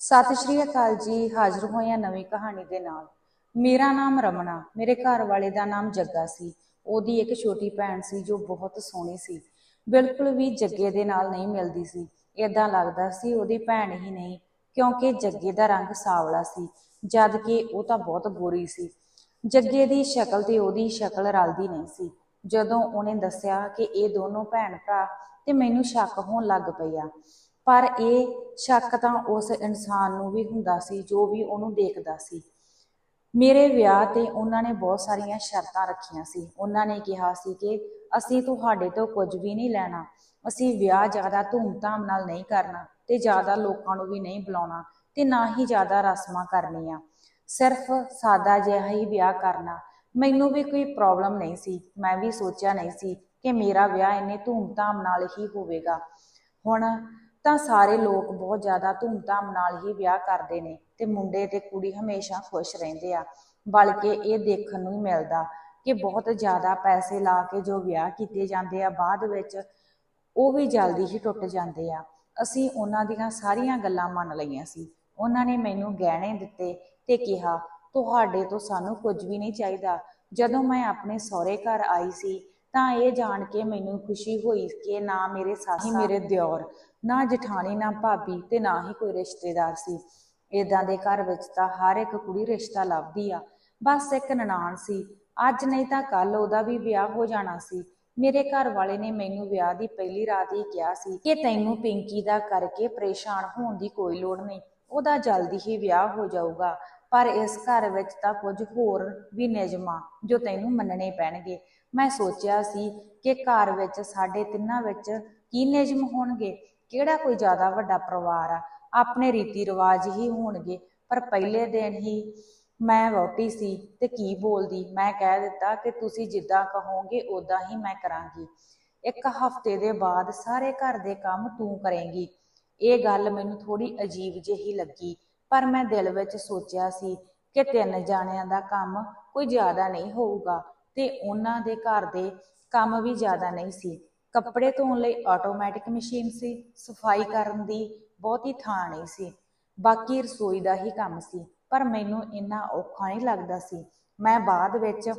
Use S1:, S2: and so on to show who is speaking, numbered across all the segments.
S1: ਸਤਿ ਸ਼੍ਰੀ ਅਕਾਲ ਜੀ, ਹਾਜ਼ਰ ਹੋਏ ਹਾਂ ਨਵੀਂ ਕਹਾਣੀ ਦੇ ਨਾਲ। ਮੇਰਾ ਨਾਮ ਰਮਣਾ, ਮੇਰੇ ਘਰ ਵਾਲੇ ਦਾ ਨਾਮ ਜੱਗਾ ਸੀ। ਉਹਦੀ ਇੱਕ ਛੋਟੀ ਭੈਣ ਸੀ ਜੋ ਬਹੁਤ ਸੋਹਣੀ ਸੀ। ਬਿਲਕੁਲ ਵੀ ਜੱਗੇ ਦੇ ਨਾਲ ਨਹੀਂ ਮਿਲਦੀ ਸੀ। ਇਦਾਂ ਲੱਗਦਾ ਸੀ ਉਹਦੀ ਭੈਣ ਹੀ ਨਹੀਂ, ਕਿਉਂਕਿ ਜੱਗੇ ਦਾ ਰੰਗ ਸਾਵਲਾ ਸੀ, ਜਦ ਕਿ ਉਹ ਤਾਂ ਬਹੁਤ ਗੋਰੀ ਸੀ। ਜੱਗੇ ਦੀ ਸ਼ਕਲ ਤੇ ਉਹਦੀ ਸ਼ਕਲ ਰਲਦੀ ਨਹੀਂ ਸੀ। ਜਦੋਂ ਉਹਨੇ ਦੱਸਿਆ ਕਿ ਇਹ ਦੋਨੋਂ ਭੈਣ ਭਰਾ ਤੇ ਮੈਨੂੰ ਸ਼ੱਕ ਹੋਣ ਲੱਗ ਪਿਆ ਪਰ ਇਹ ਸ਼ੱਕ ਤਾਂ ਉਸ ਇਨਸਾਨ ਨੂੰ ਵੀ ਹੁੰਦਾ ਸੀ, ਜੋ ਵੀ ਉਹਨੂੰ ਦੇਖਦਾ ਸੀ। ਮੇਰੇ ਵਿਆਹ ਤੇ ਉਹਨਾਂ ਨੇ ਬਹੁਤ ਸਾਰੀਆਂ ਸ਼ਰਤਾਂ ਰੱਖੀਆਂ ਸੀ। ਉਹਨਾਂ ਨੇ ਕਿਹਾ ਸੀ ਕਿ ਅਸੀਂ ਤੁਹਾਡੇ ਤੋਂ ਕੁਝ ਵੀ ਨਹੀਂ ਲੈਣਾ। ਅਸੀਂ ਵਿਆਹ ਜ਼ਿਆਦਾ ਧੂਮਧਾਮ ਨਾਲ ਨਹੀਂ ਕਰਨਾ ਤੇ ਜ਼ਿਆਦਾ ਲੋਕਾਂ ਨੂੰ ਵੀ ਨਹੀਂ ਬੁਲਾਉਣਾ ਤੇ ਨਾ ਹੀ ਜ਼ਿਆਦਾ ਰਸਮਾਂ ਕਰਨੀਆਂ। ਸਿਰਫ ਸਾਦਾ ਜਿਹਾ ਹੀ ਵਿਆਹ ਕਰਨਾ। ਮੈਨੂੰ ਵੀ ਕੋਈ ਪ੍ਰੋਬਲਮ ਨਹੀਂ ਸੀ। ਮੈਂ ਵੀ ਸੋਚਿਆ ਨਹੀਂ ਸੀ ਕਿ ਮੇਰਾ ਵਿਆਹ ਇੰਨੇ ਧੂਮਧਾਮ ਨਾਲ ਹੀ ਹੋਵੇਗਾ। ਹੁਣ ਤਾਂ ਸਾਰੇ ਲੋਕ ਬਹੁਤ ਜ਼ਿਆਦਾ ਧੂਮਧਾਮ ਨਾਲ ਹੀ ਵਿਆਹ ਕਰਦੇ ਨੇ ਤੇ ਮੁੰਡੇ ਤੇ ਕੁੜੀ ਹਮੇਸ਼ਾ ਖੁਸ਼ ਰਹਿੰਦੇ ਆ, ਬਲਕਿ ਇਹ ਦੇਖਣ ਨੂੰ ਮਿਲਦਾ ਕਿ ਬਹੁਤ ਜ਼ਿਆਦਾ ਪੈਸੇ ਲਾ ਕੇ ਜੋ ਵਿਆਹ ਕੀਤੇ ਜਾਂਦੇ ਆ, ਬਾਅਦ ਵਿੱਚ ਉਹ ਵੀ ਜਲਦੀ ਹੀ ਟੁੱਟ ਜਾਂਦੇ ਆ। ਅਸੀਂ ਉਹਨਾਂ ਦੀਆਂ ਸਾਰੀਆਂ ਗੱਲਾਂ ਮੰਨ ਲਈਆਂ ਸੀ। ਉਹਨਾਂ ਨੇ ਮੈਨੂੰ ਗਹਿਣੇ ਦਿੱਤੇ ਤੇ ਕਿਹਾ, ਤੁਹਾਡੇ ਤੋਂ ਸਾਨੂੰ ਕੁਝ ਵੀ ਨਹੀਂ ਚਾਹੀਦਾ। ਜਦੋਂ ਮੈਂ ਆਪਣੇ ਸਹੁਰੇ ਘਰ ਆਈ ਸੀ, ਤਾਂ ਇਹ ਜਾਣ ਕੇ ਮੈਨੂੰ ਖੁਸ਼ੀ ਹੋਈ ਕਿ ਨਾ ਮੇਰੇ ਸੱਸ ਮੇਰੇ ਦਿਓਰ। ਨਾ ਜਠਾਣੀ ਨਾ ਭਾਬੀ ਤੇ ਨਾ ਹੀ ਕੋਈ ਰਿਸ਼ਤੇਦਾਰ ਸੀ। ਇਦਾਂ ਦੇ ਘਰ ਵਿੱਚ ਤਾਂ ਹਰ ਇੱਕ ਕੁੜੀ ਰਿਸ਼ਤਾ ਲੱਭਦੀ ਆ। ਬਸ ਇੱਕ ਨਨਾਣ ਸੀ। ਅੱਜ ਨਹੀਂ ਤਾਂ ਕੱਲ ਉਹਦਾ ਵੀ ਵਿਆਹ ਹੋ ਜਾਣਾ ਸੀ। ਮੇਰੇ ਘਰ ਵਾਲੇ ਨੇ ਮੈਨੂੰ ਵਿਆਹ ਦੀ ਪਹਿਲੀ ਰਾਤ ਹੀ ਕਿਹਾ ਸੀ ਕਿ ਤੈਨੂੰ ਪਿੰਕੀ ਦਾ ਕਰਕੇ ਪਰੇਸ਼ਾਨ ਹੋਣ ਦੀ ਕੋਈ ਲੋੜ ਨਹੀਂ। ਉਹਦਾ ਜਲਦੀ ਹੀ ਵਿਆਹ ਹੋ ਜਾਊਗਾ। ਪਰ ਇਸ ਘਰ ਵਿੱਚ ਤਾਂ ਕੁਝ ਹੋਰ ਵੀ ਨਿਯਮਾਂ ਜੋ ਤੈਨੂੰ ਮੰਨਣੇ ਪੈਣਗੇ। ਮੈਂ ਸੋਚਿਆ ਸੀ ਕਿ ਘਰ ਵਿੱਚ ਸਾਡੇ ਤਿੰਨਾਂ ਵਿੱਚ ਕੀ ਨਿਯਮ ਹੋਣਗੇ। ਕਿਹੜਾ ਕੋਈ ਜ਼ਿਆਦਾ ਵੱਡਾ ਪਰਿਵਾਰ ਆ? ਆਪਣੇ ਰੀਤੀ ਰਿਵਾਜ ਹੀ ਹੋਣਗੇ, ਪਰ ਪਹਿਲੇ ਦਿਨ ਹੀ ਮੈਂ ਵਹੁਟੀ ਸੀ ਤੇ ਕੀ ਬੋਲਦੀ? ਮੈਂ ਕਹਿ ਦਿੱਤਾ ਕਿ ਤੁਸੀਂ ਜਿੱਦਾਂ ਕਹੋਗੇ ਉਦਾਂ ਹੀ ਮੈਂ ਕਰਾਂਗੀ। ਇੱਕ ਹਫ਼ਤੇ ਦੇ ਬਾਅਦ ਸਾਰੇ ਘਰ ਦੇ ਕੰਮ ਤੂੰ ਕਰੇਂਗੀ। ਇਹ ਗੱਲ ਮੈਨੂੰ ਥੋੜੀ ਅਜੀਬ ਜਿਹੀ ਲੱਗੀ, ਪਰ ਮੈਂ ਦਿਲ ਵਿੱਚ ਸੋਚਿਆ ਸੀ ਕਿ ਤਿੰਨ ਜਾਣਿਆਂ ਦਾ ਕੰਮ ਕੋਈ ਜ਼ਿਆਦਾ ਨਹੀਂ ਹੋਊਗਾ ਤੇ ਉਹਨਾਂ ਦੇ ਘਰ ਦੇ ਕੰਮ ਵੀ ਜ਼ਿਆਦਾ ਨਹੀਂ ਸੀ। ਕੱਪੜੇ ਧੋਣ ਲਈ ਆਟੋਮੈਟਿਕ ਮਸ਼ੀਨ ਸੀ, ਸਫ਼ਾਈ ਕਰਨ ਦੀ ਬਹੁਤੀ ਥਾਂ ਨਹੀਂ ਸੀ। ਬਾਕੀ ਰਸੋਈ ਦਾ ਹੀ ਕੰਮ ਸੀ, ਪਰ ਮੈਨੂੰ ਇੰਨਾ ਔਖਾ ਨਹੀਂ ਲੱਗਦਾ ਸੀ। ਮੈਂ ਬਾਅਦ ਵਿੱਚ,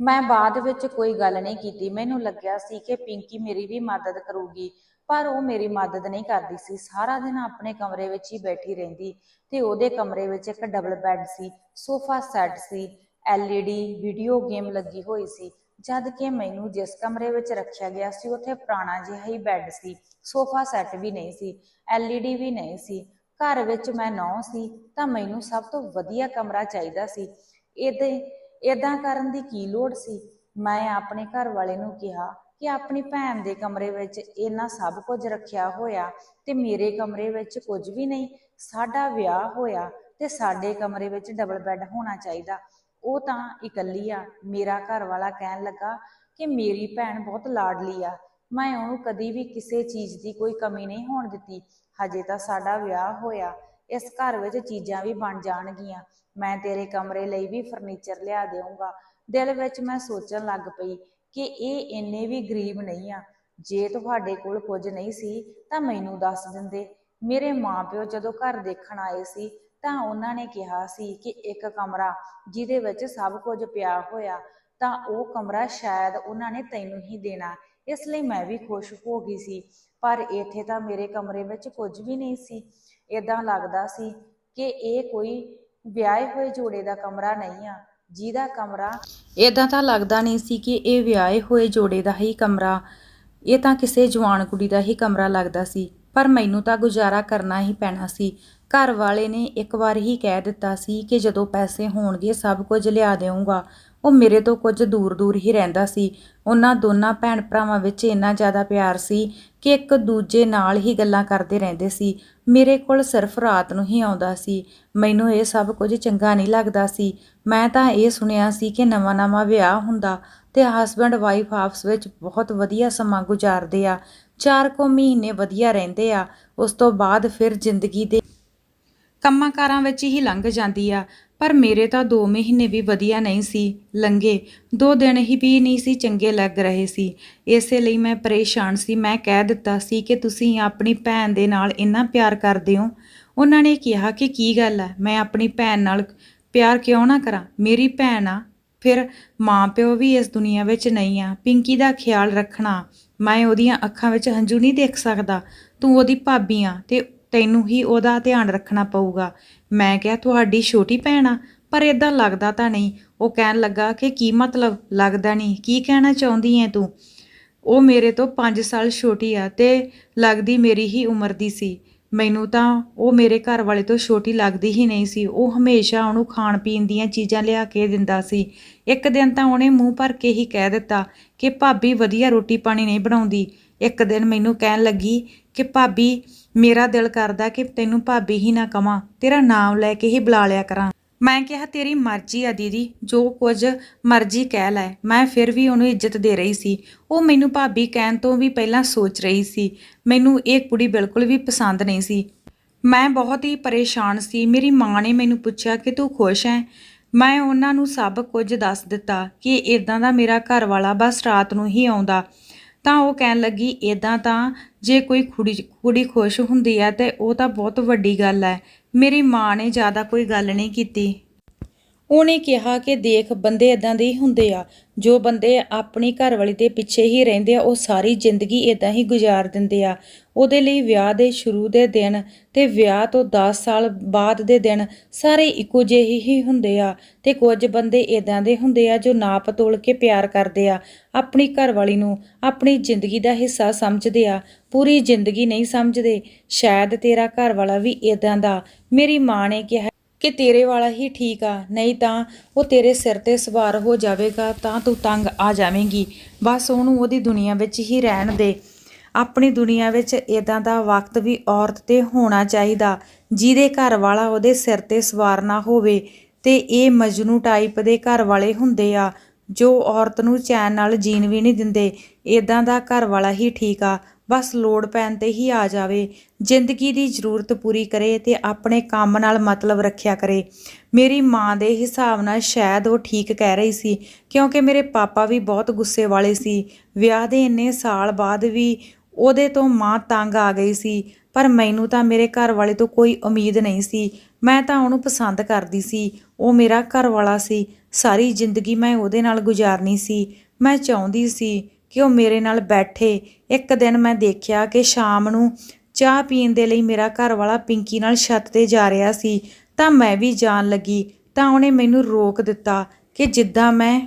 S1: ਮੈਂ ਬਾਅਦ ਵਿੱਚ ਕੋਈ ਗੱਲ ਨਹੀਂ ਕੀਤੀ। ਮੈਨੂੰ ਲੱਗਿਆ ਸੀ ਕਿ ਪਿੰਕੀ ਮੇਰੀ ਵੀ ਮਦਦ ਕਰੂਗੀ, ਪਰ ਉਹ ਮੇਰੀ ਮਦਦ ਨਹੀਂ ਕਰਦੀ ਸੀ। ਸਾਰਾ ਦਿਨ ਆਪਣੇ ਕਮਰੇ ਵਿੱਚ ਹੀ ਬੈਠੀ ਰਹਿੰਦੀ ਤੇ ਉਹਦੇ ਕਮਰੇ ਵਿੱਚ ਇੱਕ ਡਬਲ ਬੈੱਡ ਸੀ, ਸੋਫਾ ਸੈੱਟ ਸੀ ਐਲਈਡੀ ਵੀਡੀਓ ਗੇਮ ਲੱਗੀ ਹੋਈ ਸੀ। ਜਦ ਕਿ ਮੈਨੂੰ ਜਿਸ ਕਮਰੇ ਵਿੱਚ ਰੱਖਿਆ ਗਿਆ ਸੀ, ਉੱਥੇ ਪੁਰਾਣਾ ਜਿਹਾ ਹੀ ਬੈੱਡ ਸੀ। ਸੋਫਾ ਸੈੱਟ ਵੀ ਨਹੀਂ ਸੀ ਐਲਈਡੀ ਵੀ ਨਹੀਂ ਸੀ। ਘਰ ਵਿੱਚ ਮੈਂ ਨੌ ਸੀ, ਤਾਂ ਮੈਨੂੰ ਸਭ ਤੋਂ ਵਧੀਆ ਕਮਰਾ ਚਾਹੀਦਾ ਸੀ। ਇਦਾਂ ਇਦਾਂ ਕਰਨ ਦੀ ਕੀ ਲੋੜ ਸੀ? ਮੈਂ ਆਪਣੇ ਘਰ ਵਾਲੇ ਨੂੰ ਕਿਹਾ ਕਿ ਆਪਣੀ ਭੈਣ ਦੇ ਕਮਰੇ ਵਿੱਚ ਇਹਨਾਂ ਸਭ ਕੁਝ ਰੱਖਿਆ ਹੋਇਆ ਤੇ ਮੇਰੇ ਕਮਰੇ ਵਿੱਚ ਕੁਝ ਵੀ ਨਹੀਂ, ਸਾਡਾ ਵਿਆਹ ਹੋਇਆ ਤੇ ਸਾਡੇ ਕਮਰੇ ਵਿੱਚ ਡਬਲ ਬੈੱਡ ਹੋਣਾ ਚਾਹੀਦਾ। ਉਹ ਤਾਂ ਇਕੱਲੀ ਆ। ਮੇਰਾ ਘਰ ਵਾਲਾ ਕਹਿਣ ਲੱਗਾ ਕਿ ਮੇਰੀ ਭੈਣ ਬਹੁਤ ਲਾਡਲੀ ਆ। ਮੈਂ ਉਹਨੂੰ ਕਦੀ ਵੀ ਕਿਸੇ ਚੀਜ਼ ਦੀ ਕੋਈ ਕਮੀ ਨਹੀਂ ਹੋਣ ਦਿੱਤੀ। ਹਜੇ ਤਾਂ ਸਾਡਾ ਵਿਆਹ ਹੋਇਆ। ਇਸ ਘਰ ਵਿੱਚ ਚੀਜ਼ਾਂ ਵੀ ਬਣ ਜਾਣਗੀਆਂ। ਮੈਂ ਤੇਰੇ ਕਮਰੇ ਲਈ ਵੀ ਫਰਨੀਚਰ ਲਿਆ ਦੇਵਾਂਗਾ ਦਿਲ ਵਿੱਚ ਮੈਂ ਸੋਚਣ ਲੱਗ ਪਈ ਕਿ ਇਹ ਇੰਨੇ ਵੀ ਗਰੀਬ ਨਹੀਂ ਆ। ਜੇ ਤੁਹਾਡੇ ਕੋਲ ਕੁਝ ਨਹੀਂ ਸੀ ਤਾਂ ਮੈਨੂੰ ਦੱਸ ਦਿੰਦੇ। ਮੇਰੇ ਮਾਪਿਓ ਜਦੋਂ ਘਰ ਦੇਖਣ ਆਏ ਸੀ ਤਾਂ ਉਹਨਾਂ ਨੇ ਕਿਹਾ ਸੀ ਕਿ ਇੱਕ ਕਮਰਾ ਜਿਹਦੇ ਵਿੱਚ ਸਭ ਕੁਝ ਪਿਆ ਹੋਇਆ, ਤਾਂ ਉਹ ਕਮਰਾ ਸ਼ਾਇਦ ਉਹਨਾਂ ਨੇ ਤੈਨੂੰ ਹੀ ਦੇਣਾ। ਇਸ ਲਈ ਮੈਂ ਵੀ ਖੁਸ਼ ਹੋ ਗਈ ਸੀ, ਪਰ ਇੱਥੇ ਤਾਂ ਮੇਰੇ ਕਮਰੇ ਵਿੱਚ ਕੁਝ ਵੀ ਨਹੀਂ ਸੀ। ਇਦਾਂ ਲੱਗਦਾ ਸੀ ਕਿ ਇਹ ਕੋਈ ਵਿਆਹੇ ਹੋਏ ਜੋੜੇ ਦਾ ਕਮਰਾ ਨਹੀਂ ਆ, ਜਿਹਦਾ ਕਮਰਾ ਇਦਾਂ ਤਾਂ ਲੱਗਦਾ ਨਹੀਂ ਸੀ ਕਿ ਇਹ ਵਿਆਹੇ ਹੋਏ ਜੋੜੇ ਦਾ ਹੀ ਕਮਰਾ, ਇਹ ਤਾਂ ਕਿਸੇ ਜਵਾਨ ਕੁੜੀ ਦਾ ਹੀ ਕਮਰਾ ਲੱਗਦਾ ਸੀ। ਪਰ ਮੈਨੂੰ ਤਾਂ ਗੁਜ਼ਾਰਾ ਕਰਨਾ ਹੀ ਪੈਣਾ ਸੀ। ਘਰ ਵਾਲੇ ਨੇ ਇੱਕ ਵਾਰ ਹੀ ਕਹਿ ਦਿੱਤਾ ਸੀ ਕਿ ਜਦੋਂ ਪੈਸੇ ਹੋਣਗੇ ਸਭ ਕੁਝ ਲਿਆ ਦੇਵਾਂਗਾ ਉਹ ਮੇਰੇ ਤੋਂ ਕੁਝ ਦੂਰ ਦੂਰ ਹੀ ਰਹਿੰਦਾ ਸੀ। ਉਹਨਾਂ ਦੋਨਾਂ ਭੈਣ ਭਰਾਵਾਂ ਵਿੱਚ ਇੰਨਾ ਜ਼ਿਆਦਾ ਪਿਆਰ ਸੀ ਕਿ ਇੱਕ ਦੂਜੇ ਨਾਲ ਹੀ ਗੱਲਾਂ ਕਰਦੇ ਰਹਿੰਦੇ ਸੀ। ਮੇਰੇ ਕੋਲ ਸਿਰਫ ਰਾਤ ਨੂੰ ਹੀ ਆਉਂਦਾ ਸੀ। ਮੈਨੂੰ ਇਹ ਸਭ ਕੁਝ ਚੰਗਾ ਨਹੀਂ ਲੱਗਦਾ ਸੀ। ਮੈਂ ਤਾਂ ਇਹ ਸੁਣਿਆ ਸੀ ਕਿ ਨਵਾਂ-ਨਵਾਂ ਵਿਆਹ ਹੁੰਦਾ ਤੇ ਹਸਬੰਡ ਵਾਈਫ ਆਪਸ ਵਿੱਚ ਬਹੁਤ ਵਧੀਆ ਸਮਾਂ ਗੁਜ਼ਾਰਦੇ ਆ। ਚਾਰ ਕੁ ਮਹੀਨੇ ਵਧੀਆ ਰਹਿੰਦੇ ਆ, ਉਸ ਤੋਂ ਬਾਅਦ ਫਿਰ ਜ਼ਿੰਦਗੀ ਦੇ ਕੰਮਾਂ ਕਾਰਾਂ ਵਿੱਚ ਹੀ ਲੰਘ ਜਾਂਦੀ ਆ। ਪਰ ਮੇਰੇ ਤਾਂ 2 ਮਹੀਨੇ ਵੀ ਵਧੀਆ ਨਹੀਂ ਸੀ ਲੰਘੇ। ਦੋ ਦਿਨ ਹੀ ਵੀ ਨਹੀਂ ਸੀ ਚੰਗੇ ਲੱਗ ਰਹੇ ਸੀ। ਇਸੇ ਲਈ ਮੈਂ ਪਰੇਸ਼ਾਨ ਸੀ। ਮੈਂ ਕਹਿ ਦਿੱਤਾ ਸੀ ਕਿ ਤੁਸੀਂ ਆਪਣੀ ਭੈਣ ਦੇ ਨਾਲ ਇੰਨਾ ਪਿਆਰ ਕਰਦੇ ਹੋ। ਉਹਨਾਂ ਨੇ ਕਿਹਾ ਕਿ ਕੀ ਗੱਲ ਹੈ ਮੈਂ ਆਪਣੀ ਭੈਣ ਨਾਲ ਪਿਆਰ ਕਿਉਂ ਨਾ ਕਰਾਂ? ਮੇਰੀ ਭੈਣ ਆ। ਫਿਰ ਮਾਂ ਪਿਓ ਵੀ ਇਸ ਦੁਨੀਆ ਵਿੱਚ ਨਹੀਂ ਆ। ਪਿੰਕੀ ਦਾ ਖਿਆਲ ਰੱਖਣਾ ਮੈਂ ਉਹਦੀਆਂ ਅੱਖਾਂ ਵਿੱਚ ਹੰਝੂ ਨਹੀਂ ਦੇਖ ਸਕਦਾ। ਤੂੰ ਉਹਦੀ ਭਾਬੀ ਆ ਤੇ ਤੈਨੂੰ ਹੀ ਉਹਦਾ ਧਿਆਨ ਰੱਖਣਾ ਪਊਗਾ। ਮੈਂ ਕਿਹਾ, ਤੁਹਾਡੀ ਛੋਟੀ ਭੈਣ ਆ, ਪਰ ਇਦਾਂ ਲੱਗਦਾ ਤਾਂ ਨਹੀਂ। ਉਹ ਕਹਿਣ ਲੱਗਾ ਕਿ ਕੀ ਮਤਲਬ? ਲੱਗਦਾ ਨਹੀਂ। ਕੀ ਕਹਿਣਾ ਚਾਹੁੰਦੀ ਐ ਤੂੰ? ਉਹ ਮੇਰੇ ਤੋਂ 5 ਸਾਲ ਛੋਟੀ ਆ ਤੇ ਲੱਗਦੀ ਮੇਰੀ ਹੀ ਉਮਰ ਦੀ ਸੀ। ਮੈਨੂੰ ਤਾਂ ਉਹ ਮੇਰੇ ਘਰ ਵਾਲੇ ਤੋਂ ਛੋਟੀ ਲੱਗਦੀ ਹੀ ਨਹੀਂ ਸੀ। ਉਹ ਹਮੇਸ਼ਾ ਉਹਨੂੰ ਖਾਣ ਪੀਣ ਦੀਆਂ ਚੀਜ਼ਾਂ ਲਿਆ ਕੇ ਦਿੰਦਾ ਸੀ। ਇੱਕ ਦਿਨ ਤਾਂ ਉਹਨੇ ਮੂੰਹ ਭਰ ਕੇ ਹੀ ਕਹਿ ਦਿੱਤਾ ਕਿ ਭਾਬੀ ਵਧੀਆ ਰੋਟੀ ਪਾਣੀ ਨਹੀਂ ਬਣਾਉਂਦੀ। ਇੱਕ ਦਿਨ ਮੈਨੂੰ ਕਹਿਣ ਲੱਗੀ ਕਿ ਭਾਬੀ, ਮੇਰਾ ਦਿਲ ਕਰਦਾ ਕਿ ਤੈਨੂੰ ਭਾਬੀ ਹੀ ਨਾ ਕਵਾਂ, ਤੇਰਾ ਨਾਮ ਲੈ ਕੇ ਹੀ ਬੁਲਾ ਲਿਆ ਕਰਾਂ। ਮੈਂ ਕਿਹਾ, ਤੇਰੀ ਮਰਜ਼ੀ ਆ ਦੀਦੀ, ਜੋ ਕੁਝ ਮਰਜ਼ੀ ਕਹਿ ਲੈ। ਮੈਂ ਫਿਰ ਵੀ ਉਹਨੂੰ ਇੱਜ਼ਤ ਦੇ ਰਹੀ ਸੀ। ਉਹ ਮੈਨੂੰ ਭਾਬੀ ਕਹਿਣ ਤੋਂ ਵੀ ਪਹਿਲਾਂ ਸੋਚ ਰਹੀ ਸੀ। ਮੈਨੂੰ ਇਹ ਕੁੜੀ ਬਿਲਕੁਲ ਵੀ ਪਸੰਦ ਨਹੀਂ ਸੀ। ਮੈਂ ਬਹੁਤ ਹੀ ਪਰੇਸ਼ਾਨ ਸੀ। ਮੇਰੀ ਮਾਂ ਨੇ ਮੈਨੂੰ ਪੁੱਛਿਆ ਕਿ ਤੂੰ ਖੁਸ਼ ਹੈ? ਮੈਂ ਉਹਨਾਂ ਨੂੰ ਸਭ ਕੁਝ ਦੱਸ ਦਿੱਤਾ ਕਿ ਇਦਾਂ ਦਾ ਮੇਰਾ ਘਰ ਵਾਲਾ ਬਸ ਰਾਤ ਨੂੰ ਹੀ ਆਉਂਦਾ। ਤਾਂ ਉਹ ਕਹਿਣ ਲੱਗੀ ਇਦਾਂ ਤਾਂ ਜੇ ਕੋਈ ਕੁੜੀ ਕੁੜੀ ਖੁਸ਼ ਹੁੰਦੀ ਹੈ ਤੇ ਉਹ ਤਾਂ ਬਹੁਤ ਵੱਡੀ ਗੱਲ ਹੈ। ਮੇਰੀ ਮਾਂ ਨੇ ਜ਼ਿਆਦਾ ਕੋਈ ਗੱਲ ਨਹੀਂ ਕੀਤੀ। ਉਹਨੇ ਕਿਹਾ ਕਿ ਦੇਖ, ਬੰਦੇ ਇਦਾਂ ਦੇ ਹੀ ਹੁੰਦੇ ਆ। ਜੋ ਬੰਦੇ ਆਪਣੀ ਘਰਵਾਲੀ ਦੇ ਪਿੱਛੇ ਹੀ ਰਹਿੰਦੇ ਆ, ਉਹ ਸਾਰੀ ਜ਼ਿੰਦਗੀ ਇਦਾਂ ਹੀ ਗੁਜ਼ਾਰ ਦਿੰਦੇ ਆ। ਉਹਦੇ ਲਈ ਵਿਆਹ ਦੇ ਸ਼ੁਰੂ ਦੇ ਦਿਨ ਤੇ ਵਿਆਹ ਤੋਂ 10 ਸਾਲ ਬਾਅਦ ਦੇ ਦਿਨ ਸਾਰੇ ਇੱਕੋ ਜਿਹੇ ਹੀ ਹੁੰਦੇ ਆ ਤੇ ਕੁਝ ਬੰਦੇ ਇਦਾਂ ਦੇ ਹੁੰਦੇ ਆ ਜੋ ਨਾਪ ਤੋਲ ਕੇ ਪਿਆਰ ਕਰਦੇ ਆ, ਆਪਣੀ ਘਰਵਾਲੀ ਨੂੰ ਆਪਣੀ ਜ਼ਿੰਦਗੀ ਦਾ ਹਿੱਸਾ ਸਮਝਦੇ ਆ, ਪੂਰੀ ਜ਼ਿੰਦਗੀ ਨਹੀਂ ਸਮਝਦੇ। ਸ਼ਾਇਦ ਤੇਰਾ ਘਰਵਾਲਾ ਵੀ ਇਦਾਂ ਦਾ। ਮੇਰੀ ਮਾਂ ਨੇ ਕਿਹਾ ਕਿ ਤੇਰੇ ਵਾਲਾ ਹੀ ਠੀਕ ਆ, ਨਹੀਂ ਤਾਂ ਉਹ ਤੇਰੇ ਸਿਰ ਤੇ ਸਵਾਰ ਹੋ ਜਾਵੇਗਾ, ਤਾਂ ਤੂੰ ਤੰਗ ਆ ਜਾਵੇਂਗੀ। ਬਸ ਉਹਨੂੰ ਉਹਦੀ ਦੁਨੀਆ ਵਿੱਚ ਹੀ ਰਹਿਣ ਦੇ। ਆਪਣੀ ਦੁਨੀਆ ਵਿੱਚ ਇਦਾਂ ਦਾ ਵਕਤ ਵੀ ਔਰਤ ਤੇ ਹੋਣਾ ਚਾਹੀਦਾ, ਜਿਹਦੇ ਘਰ ਵਾਲਾ ਉਹਦੇ ਸਿਰ ਤੇ ਸਵਾਰ ਨਾ ਹੋਵੇ। ਤੇ ਇਹ ਮਜਨੂ ਟਾਈਪ ਦੇ ਘਰ ਵਾਲੇ ਹੁੰਦੇ ਆ, ਜੋ ਔਰਤ ਨੂੰ ਚੈਨ ਨਾਲ ਜੀਣ ਵੀ ਨਹੀਂ ਦਿੰਦੇ। ਇਦਾਂ ਦਾ ਘਰ ਵਾਲਾ ਹੀ ਠੀਕ ਆ, ਬਸ ਲੋੜ ਪੈਣ ਤੇ ਹੀ ਆ ਜਾਵੇ। ਜ਼ਿੰਦਗੀ ਦੀ ਜ਼ਰੂਰਤ ਪੂਰੀ ਕਰੇ ਤੇ ਆਪਣੇ ਕੰਮ ਨਾਲ ਮਤਲਬ ਰੱਖਿਆ ਕਰੇ। ਮੇਰੀ ਮਾਂ ਦੇ ਹਿਸਾਬ ਨਾਲ ਸ਼ਾਇਦ ਉਹ ਠੀਕ ਕਹਿ ਰਹੀ ਸੀ, ਕਿਉਂਕਿ ਮੇਰੇ ਪਾਪਾ ਵੀ ਬਹੁਤ ਗੁੱਸੇ ਵਾਲੇ ਸੀ। ਵਿਆਹ ਦੇ ਇੰਨੇ ਸਾਲ ਬਾਅਦ ਵੀ ਉਹਦੇ ਤੋਂ ਮਾਂ ਤੰਗ ਆ ਗਈ ਸੀ, ਪਰ ਮੈਨੂੰ ਤਾਂ ਮੇਰੇ ਘਰ ਵਾਲੇ ਤੋਂ ਕੋਈ ਉਮੀਦ ਨਹੀਂ ਸੀ। ਮੈਂ ਤਾਂ ਉਹਨੂੰ ਪਸੰਦ ਕਰਦੀ ਸੀ। ਉਹ ਮੇਰਾ ਘਰ ਵਾਲਾ ਸੀ। ਸਾਰੀ ਜ਼ਿੰਦਗੀ ਮੈਂ ਉਹਦੇ ਨਾਲ ਗੁਜ਼ਾਰਨੀ ਸੀ। ਮੈਂ ਚਾਹੁੰਦੀ ਸੀ ਕਿ ਉਹ ਮੇਰੇ ਨਾਲ ਬੈਠੇ। ਇੱਕ ਦਿਨ ਮੈਂ ਦੇਖਿਆ ਕਿ ਸ਼ਾਮ ਨੂੰ ਚਾਹ ਪੀਣ ਦੇ ਲਈ ਮੇਰਾ ਘਰ ਵਾਲਾ ਪਿੰਕੀ ਨਾਲ ਛੱਤ ਤੇ ਜਾ ਰਿਹਾ ਸੀ। ਤਾਂ ਮੈਂ ਵੀ ਜਾਣ ਲੱਗੀ। ਤਾਂ ਉਹਨੇ ਮੈਨੂੰ ਰੋਕ ਦਿੱਤਾ ਕਿ ਜਿੱਦਾਂ ਮੈਂ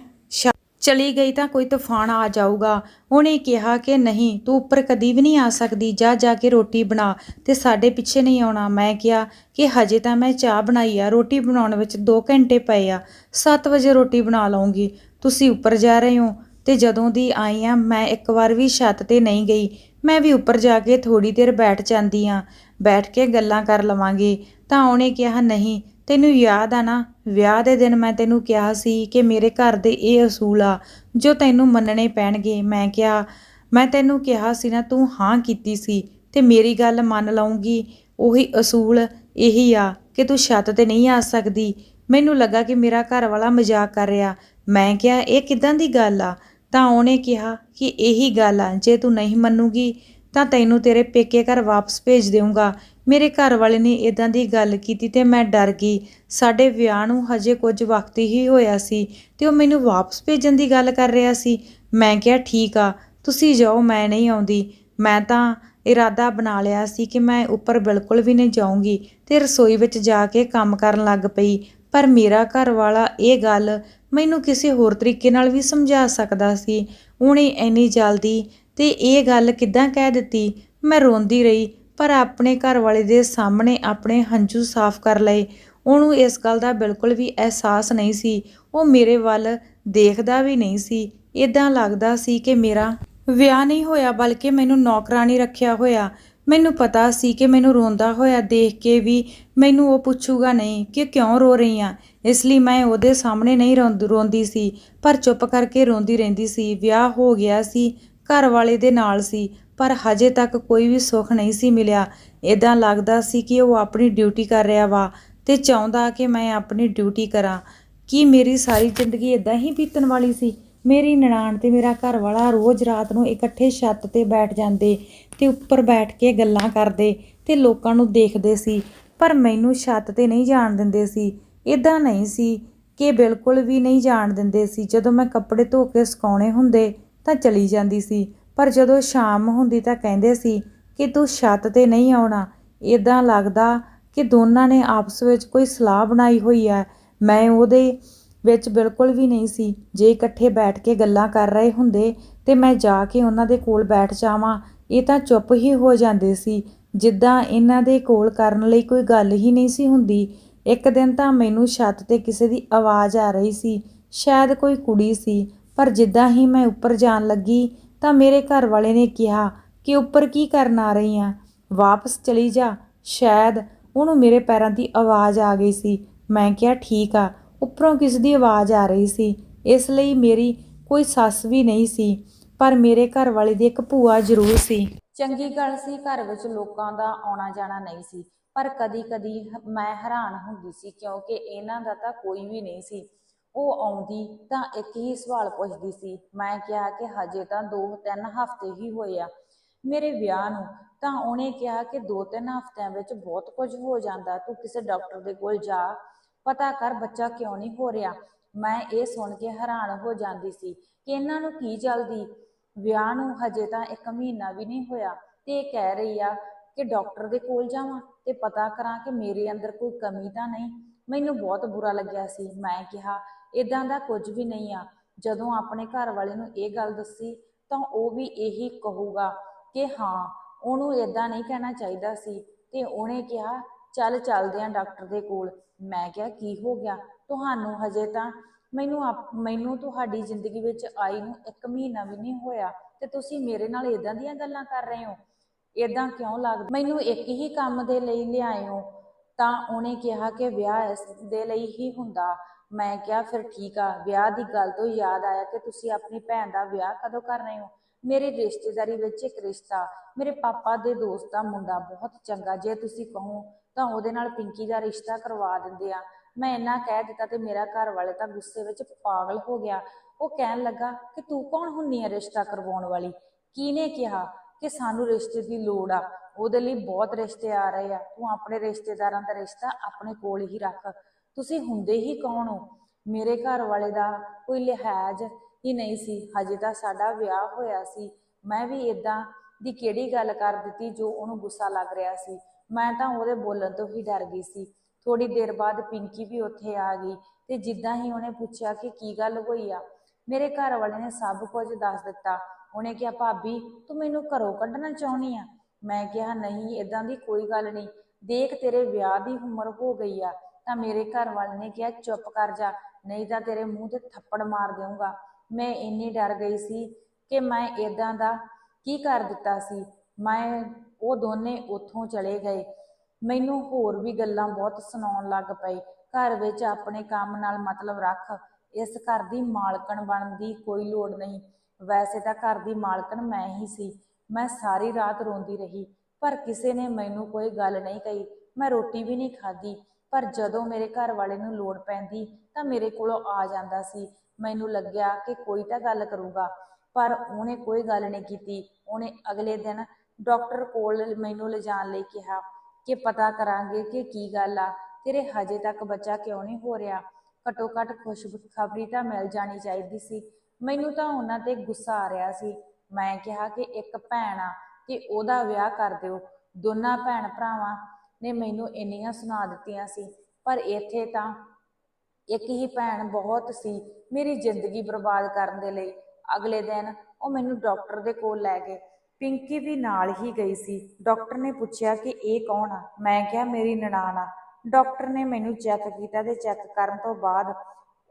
S1: ਚਲੀ ਗਈ ਤਾਂ ਕੋਈ ਤੂਫਾਨ ਆ ਜਾਊਗਾ। ਉਹਨੇ ਕਿਹਾ ਕਿ ਨਹੀਂ, ਤੂੰ ਉੱਪਰ ਕਦੀ ਵੀ ਨਹੀਂ ਆ ਸਕਦੀ। ਜਾ ਜਾ ਕੇ ਰੋਟੀ ਬਣਾ ਤੇ ਸਾਡੇ ਪਿੱਛੇ ਨਹੀਂ ਆਉਣਾ। ਮੈਂ ਕਿਹਾ ਕਿ ਹਜੇ ਤਾਂ ਮੈਂ ਚਾਹ ਬਣਾਈ ਆ। ਰੋਟੀ ਬਣਾਉਣ ਵਿੱਚ 2 ਘੰਟੇ ਪਏ ਆ। 7 ਵਜੇ ਰੋਟੀ ਬਣਾ ਲਵਾਂਗੀ ਤੁਸੀਂ ਉੱਪਰ ਜਾ ਰਹੇ ਹੋ ਤੇ ਜਦੋਂ ਦੀ ਆਈ ਆ, ਮੈਂ ਇੱਕ ਵਾਰ ਵੀ ਛੱਤ ਤੇ ਨਹੀਂ ਗਈ। ਮੈਂ ਵੀ ਉੱਪਰ ਜਾ ਕੇ ਥੋੜੀ ਦੇਰ ਬੈਠ ਜਾਂਦੀ ਆ। ਬੈਠ ਕੇ ਗੱਲਾਂ ਕਰ ਲਵਾਂਗੇ। ਤਾਂ ਉਹਨੇ ਕਿਹਾ, ਨਹੀਂ ਤੈਨੂੰ ਯਾਦ ਆ ਨਾ, ਵਿਆਹ ਦੇ ਦਿਨ ਮੈਂ ਤੈਨੂੰ ਕਿਹਾ ਸੀ ਕਿ ਮੇਰੇ ਘਰ ਦੇ ਇਹ ਅਸੂਲ ਆ, ਜੋ ਤੈਨੂੰ ਮੰਨਣੇ ਪੈਣਗੇ। ਮੈਂ ਕਿਹਾ, ਮੈਂ ਤੈਨੂੰ ਕਿਹਾ ਸੀ ਨਾ, ਤੂੰ ਹਾਂ ਕੀਤੀ ਸੀ ਤੇ ਮੇਰੀ ਗੱਲ ਮੰਨ ਲਊਂਗੀ। ਉਹੀ ਅਸੂਲ ਇਹੀ ਆ ਕਿ ਤੂੰ ਛੱਤ ਤੇ ਨਹੀਂ ਆ ਸਕਦੀ। ਮੈਨੂੰ ਲੱਗਾ ਕਿ ਮੇਰਾ ਘਰ ਵਾਲਾ ਮਜ਼ਾਕ ਕਰ ਰਿਹਾ। ਮੈਂ ਕਿਹਾ, ਇਹ ਕਿਦਾਂ ਦੀ ਗੱਲ ਆ? ਤਾਂ ਉਹਨੇ ਕਿਹਾ ਕਿ ਇਹੀ ਗੱਲ ਆ, ਜੇ ਤੂੰ ਨਹੀਂ ਮੰਨੂਗੀ ਤਾਂ ਤੈਨੂੰ ਤੇਰੇ ਪੇਕੇ ਘਰ ਵਾਪਸ ਭੇਜ ਦੇਵਾਂਗਾ ਮੇਰੇ ਘਰ ਵਾਲੇ ਨੇ ਇਦਾਂ ਦੀ ਗੱਲ ਕੀਤੀ ਤੇ ਮੈਂ ਡਰ ਗਈ। ਸਾਡੇ ਵਿਆਹ ਨੂੰ ਹਜੇ ਕੁਝ ਵਕਤ ਹੀ ਹੋਇਆ ਸੀ ਤੇ ਉਹ ਮੈਨੂੰ ਵਾਪਸ ਭੇਜਣ ਦੀ ਗੱਲ ਕਰ ਰਿਹਾ ਸੀ। ਮੈਂ ਕਿਹਾ, ਠੀਕ ਆ, ਤੁਸੀਂ ਜਾਓ, ਮੈਂ ਨਹੀਂ ਆਉਂਦੀ। ਮੈਂ ਤਾਂ ਇਰਾਦਾ ਬਣਾ ਲਿਆ ਸੀ ਕਿ ਮੈਂ ਉੱਪਰ ਬਿਲਕੁਲ ਵੀ ਨਹੀਂ ਜਾਊਂਗੀ ਤੇ ਰਸੋਈ ਵਿੱਚ ਜਾ ਕੇ ਕੰਮ ਕਰਨ ਲੱਗ ਪਈ। ਪਰ ਮੇਰਾ ਘਰ ਵਾਲਾ ਇਹ ਗੱਲ ਮੈਨੂੰ ਕਿਸੇ ਹੋਰ ਤਰੀਕੇ ਨਾਲ ਵੀ ਸਮਝਾ ਸਕਦਾ ਸੀ। ਉਹਨੇ ਇੰਨੀ ਜਲਦੀ ਤੇ ਇਹ ਗੱਲ ਕਿੱਦਾਂ ਕਹਿ ਦਿੱਤੀ? ਮੈਂ ਰੋਂਦੀ ਰਹੀ। ਪਰ ਆਪਣੇ ਘਰ ਵਾਲੇ ਦੇ ਸਾਹਮਣੇ ਆਪਣੇ ਹੰਝੂ ਸਾਫ਼ ਕਰ ਲਏ। ਉਹਨੂੰ ਇਸ ਗੱਲ ਦਾ ਬਿਲਕੁਲ ਵੀ ਅਹਿਸਾਸ ਨਹੀਂ ਸੀ। ਉਹ ਮੇਰੇ ਵੱਲ ਦੇਖਦਾ ਵੀ ਨਹੀਂ ਸੀ। ਇਦਾਂ ਲੱਗਦਾ ਸੀ ਕਿ ਮੇਰਾ ਵਿਆਹ ਨਹੀਂ ਹੋਇਆ, ਬਲਕਿ ਮੈਨੂੰ ਨੌਕਰਾਨੀ ਰੱਖਿਆ ਹੋਇਆ। ਮੈਨੂੰ ਪਤਾ ਸੀ ਕਿ ਮੈਨੂੰ ਰੋਂਦਾ ਹੋਇਆ ਦੇਖ ਕੇ ਵੀ ਮੈਨੂੰ ਉਹ ਪੁੱਛੂਗਾ ਨਹੀਂ ਕਿ ਕਿਉਂ ਰੋ ਰਹੀ ਆ। ਇਸ ਲਈ ਮੈਂ ਉਹਦੇ ਸਾਹਮਣੇ ਨਹੀਂ ਰੋਂਦ- ਰੋਂਦੀ ਸੀ, ਪਰ ਚੁੱਪ ਕਰਕੇ ਰੋਂਦੀ ਰਹਿੰਦੀ ਸੀ। ਵਿਆਹ ਹੋ ਗਿਆ ਸੀ ਘਰ ਵਾਲੇ ਦੇ ਨਾਲ ਸੀ, ਪਰ ਹਜੇ ਤੱਕ ਕੋਈ ਵੀ ਸੁੱਖ ਨਹੀਂ ਸੀ ਮਿਲਿਆ। ਇਦਾਂ ਲੱਗਦਾ ਸੀ ਕਿ ਉਹ ਆਪਣੀ ਡਿਊਟੀ ਕਰ ਰਿਹਾ ਵਾ ਤੇ ਚਾਹੁੰਦਾ ਕਿ ਮੈਂ ਆਪਣੀ ਡਿਊਟੀ ਕਰਾਂ। ਕੀ ਮੇਰੀ ਸਾਰੀ ਜ਼ਿੰਦਗੀ ਇਦਾਂ ਹੀ ਬੀਤਣ ਵਾਲੀ ਸੀ? ਮੇਰੀ ਨਨਾਣ ਤੇ ਮੇਰਾ ਘਰ ਵਾਲਾ ਰੋਜ਼ ਰਾਤ ਨੂੰ ਇਕੱਠੇ ਛੱਤ ਤੇ ਬੈਠ ਜਾਂਦੇ ਤੇ ਉੱਪਰ ਬੈਠ ਕੇ ਗੱਲਾਂ ਕਰਦੇ ਤੇ ਲੋਕਾਂ ਨੂੰ ਦੇਖਦੇ ਸੀ, ਪਰ ਮੈਨੂੰ ਛੱਤ ਤੇ ਨਹੀਂ ਜਾਣ ਦਿੰਦੇ ਸੀ। ਇਦਾਂ ਨਹੀਂ ਸੀ ਕਿ ਬਿਲਕੁਲ ਵੀ ਨਹੀਂ ਜਾਣ ਦਿੰਦੇ ਸੀ ਜਦੋਂ ਮੈਂ ਕੱਪੜੇ ਧੋ ਕੇ ਸੁਕਾਉਣੇ ਹੁੰਦੇ ਤਾਂ ਚਲੀ ਜਾਂਦੀ ਸੀ, ਪਰ ਜਦੋਂ ਸ਼ਾਮ ਹੁੰਦੀ ਤਾਂ ਕਹਿੰਦੇ ਸੀ ਕਿ ਤੂੰ ਛੱਤ ਤੇ ਨਹੀਂ ਆਉਣਾ। ਇਦਾਂ ਲੱਗਦਾ ਕਿ ਦੋਨਾਂ ਨੇ ਆਪਸ ਵਿੱਚ ਕੋਈ ਸਲਾਹ ਬਣਾਈ ਹੋਈ ਹੈ। ਮੈਂ ਉਹਦੇ ਵਿੱਚ ਬਿਲਕੁਲ ਵੀ ਨਹੀਂ ਸੀ। ਜੇ ਇਕੱਠੇ ਬੈਠ ਕੇ ਗੱਲਾਂ ਕਰ ਰਹੇ ਹੁੰਦੇ ਤੇ ਮੈਂ ਜਾ ਕੇ ਉਹਨਾਂ ਦੇ ਕੋਲ ਬੈਠ ਜਾਵਾਂ, ਇਹ ਤਾਂ ਚੁੱਪ ਹੀ ਹੋ ਜਾਂਦੇ ਸੀ। ਜਿੱਦਾਂ ਇਹਨਾਂ ਦੇ ਕੋਲ ਕਰਨ ਲਈ ਕੋਈ ਗੱਲ ਹੀ ਨਹੀਂ ਸੀ ਹੁੰਦੀ। ਇੱਕ ਦਿਨ ਤਾਂ ਮੈਨੂੰ ਛੱਤ ਤੇ ਕਿਸੇ ਦੀ ਆਵਾਜ਼ ਆ ਰਹੀ ਸੀ। ਸ਼ਾਇਦ ਕੋਈ ਕੁੜੀ ਸੀ। ਪਰ ਜਿੱਦਾਂ ਹੀ ਮੈਂ ਉੱਪਰ ਜਾਣ ਲੱਗੀ ਤਾਂ ਮੇਰੇ ਘਰ ਵਾਲੇ ਨੇ ਕਿਹਾ ਕਿ ਉੱਪਰ ਕੀ ਕਰਨ ਆ ਰਹੀ ਆ? ਵਾਪਸ ਚਲੀ ਜਾ। ਸ਼ਾਇਦ ਉਹਨੂੰ ਮੇਰੇ ਪੈਰਾਂ ਦੀ ਆਵਾਜ਼ ਆ ਗਈ ਸੀ। ਮੈਂ ਕਿਹਾ, ਠੀਕ ਆ। ਉੱਪਰੋਂ ਕਿਸ ਦੀ ਆਵਾਜ਼ ਆ ਰਹੀ ਸੀ? ਇਸ ਲਈ ਮੇਰੀ ਕੋਈ ਸੱਸ ਵੀ ਨਹੀਂ ਸੀ, ਪਰ ਮੇਰੇ ਘਰ ਵਾਲੇ ਦੀ ਇੱਕ ਭੂਆ ਜ਼ਰੂਰ ਸੀ। ਚੰਗੀ ਗੱਲ ਸੀ, ਘਰ ਵਿੱਚ ਲੋਕਾਂ ਦਾ ਆਉਣਾ ਜਾਣਾ ਨਹੀਂ ਸੀ। ਪਰ ਕਦੀ-ਕਦੀ ਮੈਂ ਹੈਰਾਨ ਹੁੰਦੀ ਸੀ ਕਿਉਂਕਿ ਇਹਨਾਂ ਦਾ ਤਾਂ ਕੋਈ ਵੀ ਨਹੀਂ ਸੀ। ਉਹ ਆਉਂਦੀ ਤਾਂ ਇੱਕ ਹੀ ਸਵਾਲ ਪੁੱਛਦੀ ਸੀ, ਮੈਂ ਕਿਹਾ ਕਿ ਹਜੇ ਤਾਂ 2-3 ਹਫ਼ਤੇ ਹੀ ਹੋਏ ਆ ਮੇਰੇ ਵਿਆਹ ਨੂੰ, ਤਾਂ ਉਹਨੇ ਕਿਹਾ ਕਿ 2-3 ਹਫ਼ਤਿਆਂ ਵਿੱਚ ਬਹੁਤ ਕੁਝ ਹੋ ਜਾਂਦਾ, ਤੂੰ ਕਿਸੇ ਡਾਕਟਰ ਦੇ ਕੋਲ ਜਾ, ਪਤਾ ਕਰ ਬੱਚਾ ਕਿਉਂ ਨਹੀਂ ਹੋ ਰਿਹਾ। ਮੈਂ ਇਹ ਸੁਣ ਕੇ ਹੈਰਾਨ ਹੋ ਜਾਂਦੀ ਸੀ ਕਿ ਇਹਨਾਂ ਨੂੰ ਕੀ ਜਲਦੀ ਵਿਆਹ ਨੂੰ ਹਜੇ ਤਾਂ ਇੱਕ ਮਹੀਨਾ ਵੀ ਨਹੀਂ ਹੋਇਆ ਤੇ ਇਹ ਕਹਿ ਰਹੀ ਆ ਕਿ ਡਾਕਟਰ ਦੇ ਕੋਲ ਜਾਵਾਂ ਤੇ ਪਤਾ ਕਰਾਂ ਕਿ ਮੇਰੇ ਅੰਦਰ ਕੋਈ ਕਮੀ ਤਾਂ ਨਹੀਂ। ਮੈਨੂੰ ਬਹੁਤ ਬੁਰਾ ਲੱਗਿਆ ਸੀ, ਮੈਂ ਕਿਹਾ ਇਦਾਂ ਦਾ ਕੁਝ ਵੀ ਨਹੀਂ ਆ। ਜਦੋਂ ਆਪਣੇ ਘਰ ਵਾਲੇ ਨੂੰ ਇਹ ਗੱਲ ਦੱਸੀ, ਤਾਂ ਉਹ ਵੀ ਇਹੀ ਕਹੂਗਾ ਕਿ ਹਾਂ, ਉਹਨੂੰ ਇਦਾਂ ਨਹੀਂ ਕਹਿਣਾ ਚਾਹੀਦਾ ਸੀ ਤੇ ਉਹਨੇ ਕਿਹਾ, ਚੱਲ ਚੱਲਦੇ ਆ ਡਾਕਟਰ ਦੇ ਕੋਲ। ਮੈਂ ਕਿਹਾ, ਕੀ ਹੋ ਗਿਆ? ਤੁਹਾਨੂੰ ਹਜੇ ਤਾਂ ਮੈਨੂੰ ਆਪ- ਮੈਨੂੰ ਤੁਹਾਡੀ ਜ਼ਿੰਦਗੀ ਵਿੱਚ ਆਈ ਨੂੰ ਇੱਕ ਮਹੀਨਾ ਵੀ ਨਹੀਂ ਹੋਇਆ ਤੇ ਤੁਸੀਂ ਮੇਰੇ ਨਾਲ ਇਦਾਂ ਦੀਆਂ ਗੱਲਾਂ ਕਰ ਰਹੇ ਹੋ? ਇਦਾਂ ਕਿਉਂ ਲੱਗਦਾ ਮੈਨੂੰ ਇੱਕ ਹੀ ਕੰਮ ਦੇ ਲਈ ਲਿਆਏ ਹੋ? ਤਾਂ ਉਹਨੇ ਕਿਹਾ ਕਿ ਵਿਆਹ ਇਸ ਦੇ ਲਈ ਹੀ ਹੁੰਦਾ। ਮੈਂ ਕਿਹਾ, ਫਿਰ ਠੀਕ ਆ, ਵਿਆਹ ਦੀ ਗੱਲ ਤੋਂ ਯਾਦ ਆਇਆ ਕਿ ਤੁਸੀਂ ਆਪਣੀ ਭੈਣ ਦਾ ਵਿਆਹ ਕਦੋਂ ਕਰ ਰਹੇ ਹੋ? ਮੇਰੇ ਰਿਸ਼ਤੇਦਾਰੀ ਵਿੱਚ ਇੱਕ ਰਿਸ਼ਤਾ, ਮੇਰੇ ਪਾਪਾ ਦੇ ਦੋਸਤ ਦਾ ਮੁੰਡਾ ਬਹੁਤ ਚੰਗਾ, ਜੇ ਤੁਸੀਂ ਕਹੋ ਤਾਂ ਉਹਦੇ ਨਾਲ ਪਿੰਕੀ ਦਾ ਰਿਸ਼ਤਾ ਕਰਵਾ ਦਿੰਦੇ ਆ। ਮੈਂ ਇੰਨਾ ਕਹਿ ਦਿੱਤਾ ਤੇ ਮੇਰਾ ਘਰ ਵਾਲੇ ਤਾਂ ਗੁੱਸੇ ਵਿੱਚ ਪਾਗਲ ਹੋ ਗਿਆ। ਉਹ ਕਹਿਣ ਲੱਗਾ ਕਿ ਤੂੰ ਕੌਣ ਹੁੰਨੀ ਆ ਰਿਸ਼ਤਾ ਕਰਵਾਉਣ ਵਾਲੀ? ਕਿਹਨੇ ਕਿਹਾ ਕਿ ਸਾਨੂੰ ਰਿਸ਼ਤੇ ਦੀ ਲੋੜ ਆ? ਉਹਦੇ ਲਈ ਬਹੁਤ ਰਿਸ਼ਤੇ ਆ ਰਹੇ ਆ। ਤੂੰ ਆਪਣੇ ਰਿਸ਼ਤੇਦਾਰਾਂ ਦਾ ਰਿਸ਼ਤਾ ਆਪਣੇ ਕੋਲ ਹੀ ਰੱਖ। ਤੁਸੀਂ ਹੁੰਦੇ ਹੀ ਕੌਣ ਹੋ? ਮੇਰੇ ਘਰ ਵਾਲੇ ਦਾ ਕੋਈ ਲਿਹਾਜ਼ ਹੀ ਨਹੀਂ ਸੀ। ਹਜੇ ਤਾਂ ਸਾਡਾ ਵਿਆਹ ਹੋਇਆ ਸੀ। ਮੈਂ ਵੀ ਇਦਾਂ ਦੀ ਕਿਹੜੀ ਗੱਲ ਕਰ ਦਿੱਤੀ ਜੋ ਉਹਨੂੰ ਗੁੱਸਾ ਲੱਗ ਰਿਹਾ ਸੀ? ਮੈਂ ਤਾਂ ਉਹਦੇ ਬੋਲਣ ਤੋਂ ਹੀ ਡਰ ਗਈ ਸੀ। ਥੋੜੀ ਦੇਰ ਬਾਅਦ ਪਿੰਕੀ ਵੀ ਉੱਥੇ ਆ ਗਈ ਤੇ ਜਿੱਦਾਂ ਹੀ ਉਹਨੇ ਪੁੱਛਿਆ ਕਿ ਕੀ ਗੱਲ ਹੋਈ ਆ, ਮੇਰੇ ਘਰ ਵਾਲੇ ਨੇ ਸਭ ਕੁਝ ਦੱਸ ਦਿੱਤਾ। ਉਹਨੇ ਕਿਹਾ, ਭਾਬੀ, ਤੂੰ ਮੈਨੂੰ ਘਰੋਂ ਕੱਢਣਾ ਚਾਹੁੰਦੀ ਆ? ਮੈਂ ਕਿਹਾ, ਨਹੀਂ ਇਦਾਂ ਦੀ ਕੋਈ ਗੱਲ ਨਹੀਂ। ਦੇਖ, ਤੇਰੇ ਵਿਆਹ ਦੀ ਉਮਰ ਹੋ ਗਈ ਆ। ਤਾਂ ਮੇਰੇ ਘਰ ਵਾਲੇ ਨੇ ਕਿਹਾ, ਚੁੱਪ ਕਰ ਜਾ, ਨਹੀਂ ਤਾਂ ਤੇਰੇ ਮੂੰਹ ਤੇ ਥੱਪੜ ਮਾਰ ਦੇਵਾਂਗਾ ਮੈਂ ਇੰਨੀ ਡਰ ਗਈ ਸੀ ਕਿ ਮੈਂ ਇਦਾਂ ਦਾ ਕੀ ਕਰ ਦਿੱਤਾ ਸੀ। ਮੈਂ, ਉਹ ਦੋਨੇ ਉੱਥੋਂ ਚਲੇ ਗਏ। ਮੈਨੂੰ ਹੋਰ ਵੀ ਗੱਲਾਂ ਬਹੁਤ ਸੁਣਾਉਣ ਲੱਗ ਪਈ ਘਰ ਵਿੱਚ ਆਪਣੇ ਕੰਮ ਨਾਲ ਮਤਲਬ ਰੱਖ, ਇਸ ਘਰ ਦੀ ਮਾਲਕਣ ਬਣਨ ਦੀ ਕੋਈ ਲੋੜ ਨਹੀਂ। ਵੈਸੇ ਤਾਂ ਘਰ ਦੀ ਮਾਲਕਣ ਮੈਂ ਹੀ ਸੀ। ਮੈਂ ਸਾਰੀ ਰਾਤ ਰੋਂਦੀ ਰਹੀ, ਪਰ ਕਿਸੇ ਨੇ ਮੈਨੂੰ ਕੋਈ ਗੱਲ ਨਹੀਂ ਕਹੀ। ਮੈਂ ਰੋਟੀ ਵੀ ਨਹੀਂ ਖਾਧੀ। ਪਰ ਜਦੋਂ ਮੇਰੇ ਘਰ ਵਾਲੇ ਨੂੰ ਲੋੜ ਪੈਂਦੀ ਤਾਂ ਮੇਰੇ ਕੋਲੋਂ ਆ ਜਾਂਦਾ ਸੀ। ਮੈਨੂੰ ਲੱਗਿਆ ਕਿ ਕੋਈ ਤਾਂ ਗੱਲ ਕਰੂਗਾ, ਪਰ ਉਹਨੇ ਕੋਈ ਗੱਲ ਨਹੀਂ ਕੀਤੀ। ਉਹਨੇ ਅਗਲੇ ਦਿਨ ਡਾਕਟਰ ਕੋਲ ਮੈਨੂੰ ਲਿਜਾਣ ਲਈ ਕਿਹਾ ਕਿ ਪਤਾ ਕਰਾਂਗੇ ਕਿ ਕੀ ਗੱਲ ਆ। ਤੇਰੇ ਹਜੇ ਤੱਕ ਬੱਚਾ ਕਿਉਂ ਨਹੀਂ ਹੋ ਰਿਹਾ? ਘਟੋ ਘੱਟ ਖੁਸ਼ਖਬਰੀ ਤਾਂ ਮਿਲ ਜਾਣੀ ਚਾਹੀਦੀ ਸੀ। ਮੈਨੂੰ ਤਾਂ ਉਹਨਾਂ ਤੇ ਗੁੱਸਾ ਆ ਰਿਹਾ ਸੀ। ਮੈਂ ਕਿਹਾ ਕਿ ਇੱਕ ਭੈਣ ਆ ਕਿ ਉਹਦਾ ਵਿਆਹ ਕਰ ਦਿਓ। ਦੋਨਾਂ ਭੈਣ ਭਰਾਵਾਂ ਨੇ ਮੈਨੂੰ ਇੰਨੀਆਂ ਸੁਣਾ ਦਿੱਤੀਆਂ ਸੀ, ਪਰ ਇੱਥੇ ਤਾਂ ਇੱਕ ਹੀ ਭੈਣ ਬਹੁਤ ਸੀ ਮੇਰੀ ਜ਼ਿੰਦਗੀ ਬਰਬਾਦ ਕਰਨ ਦੇ ਲਈ। ਅਗਲੇ ਦਿਨ ਉਹ ਮੈਨੂੰ ਡਾਕਟਰ ਦੇ ਕੋਲ ਲੈ ਗਏ। ਪਿੰਕੀ ਵੀ ਨਾਲ ਹੀ ਗਈ ਸੀ। ਡਾਕਟਰ ਨੇ ਪੁੱਛਿਆ ਕਿ ਇਹ ਕੌਣ ਆ? ਮੈਂ ਕਿਹਾ, ਮੇਰੀ ਨਨਾਣ ਆ। ਡਾਕਟਰ ਨੇ ਮੈਨੂੰ ਚੈੱਕ ਕੀਤਾ ਤੇ ਚੈੱਕ ਕਰਨ ਤੋਂ ਬਾਅਦ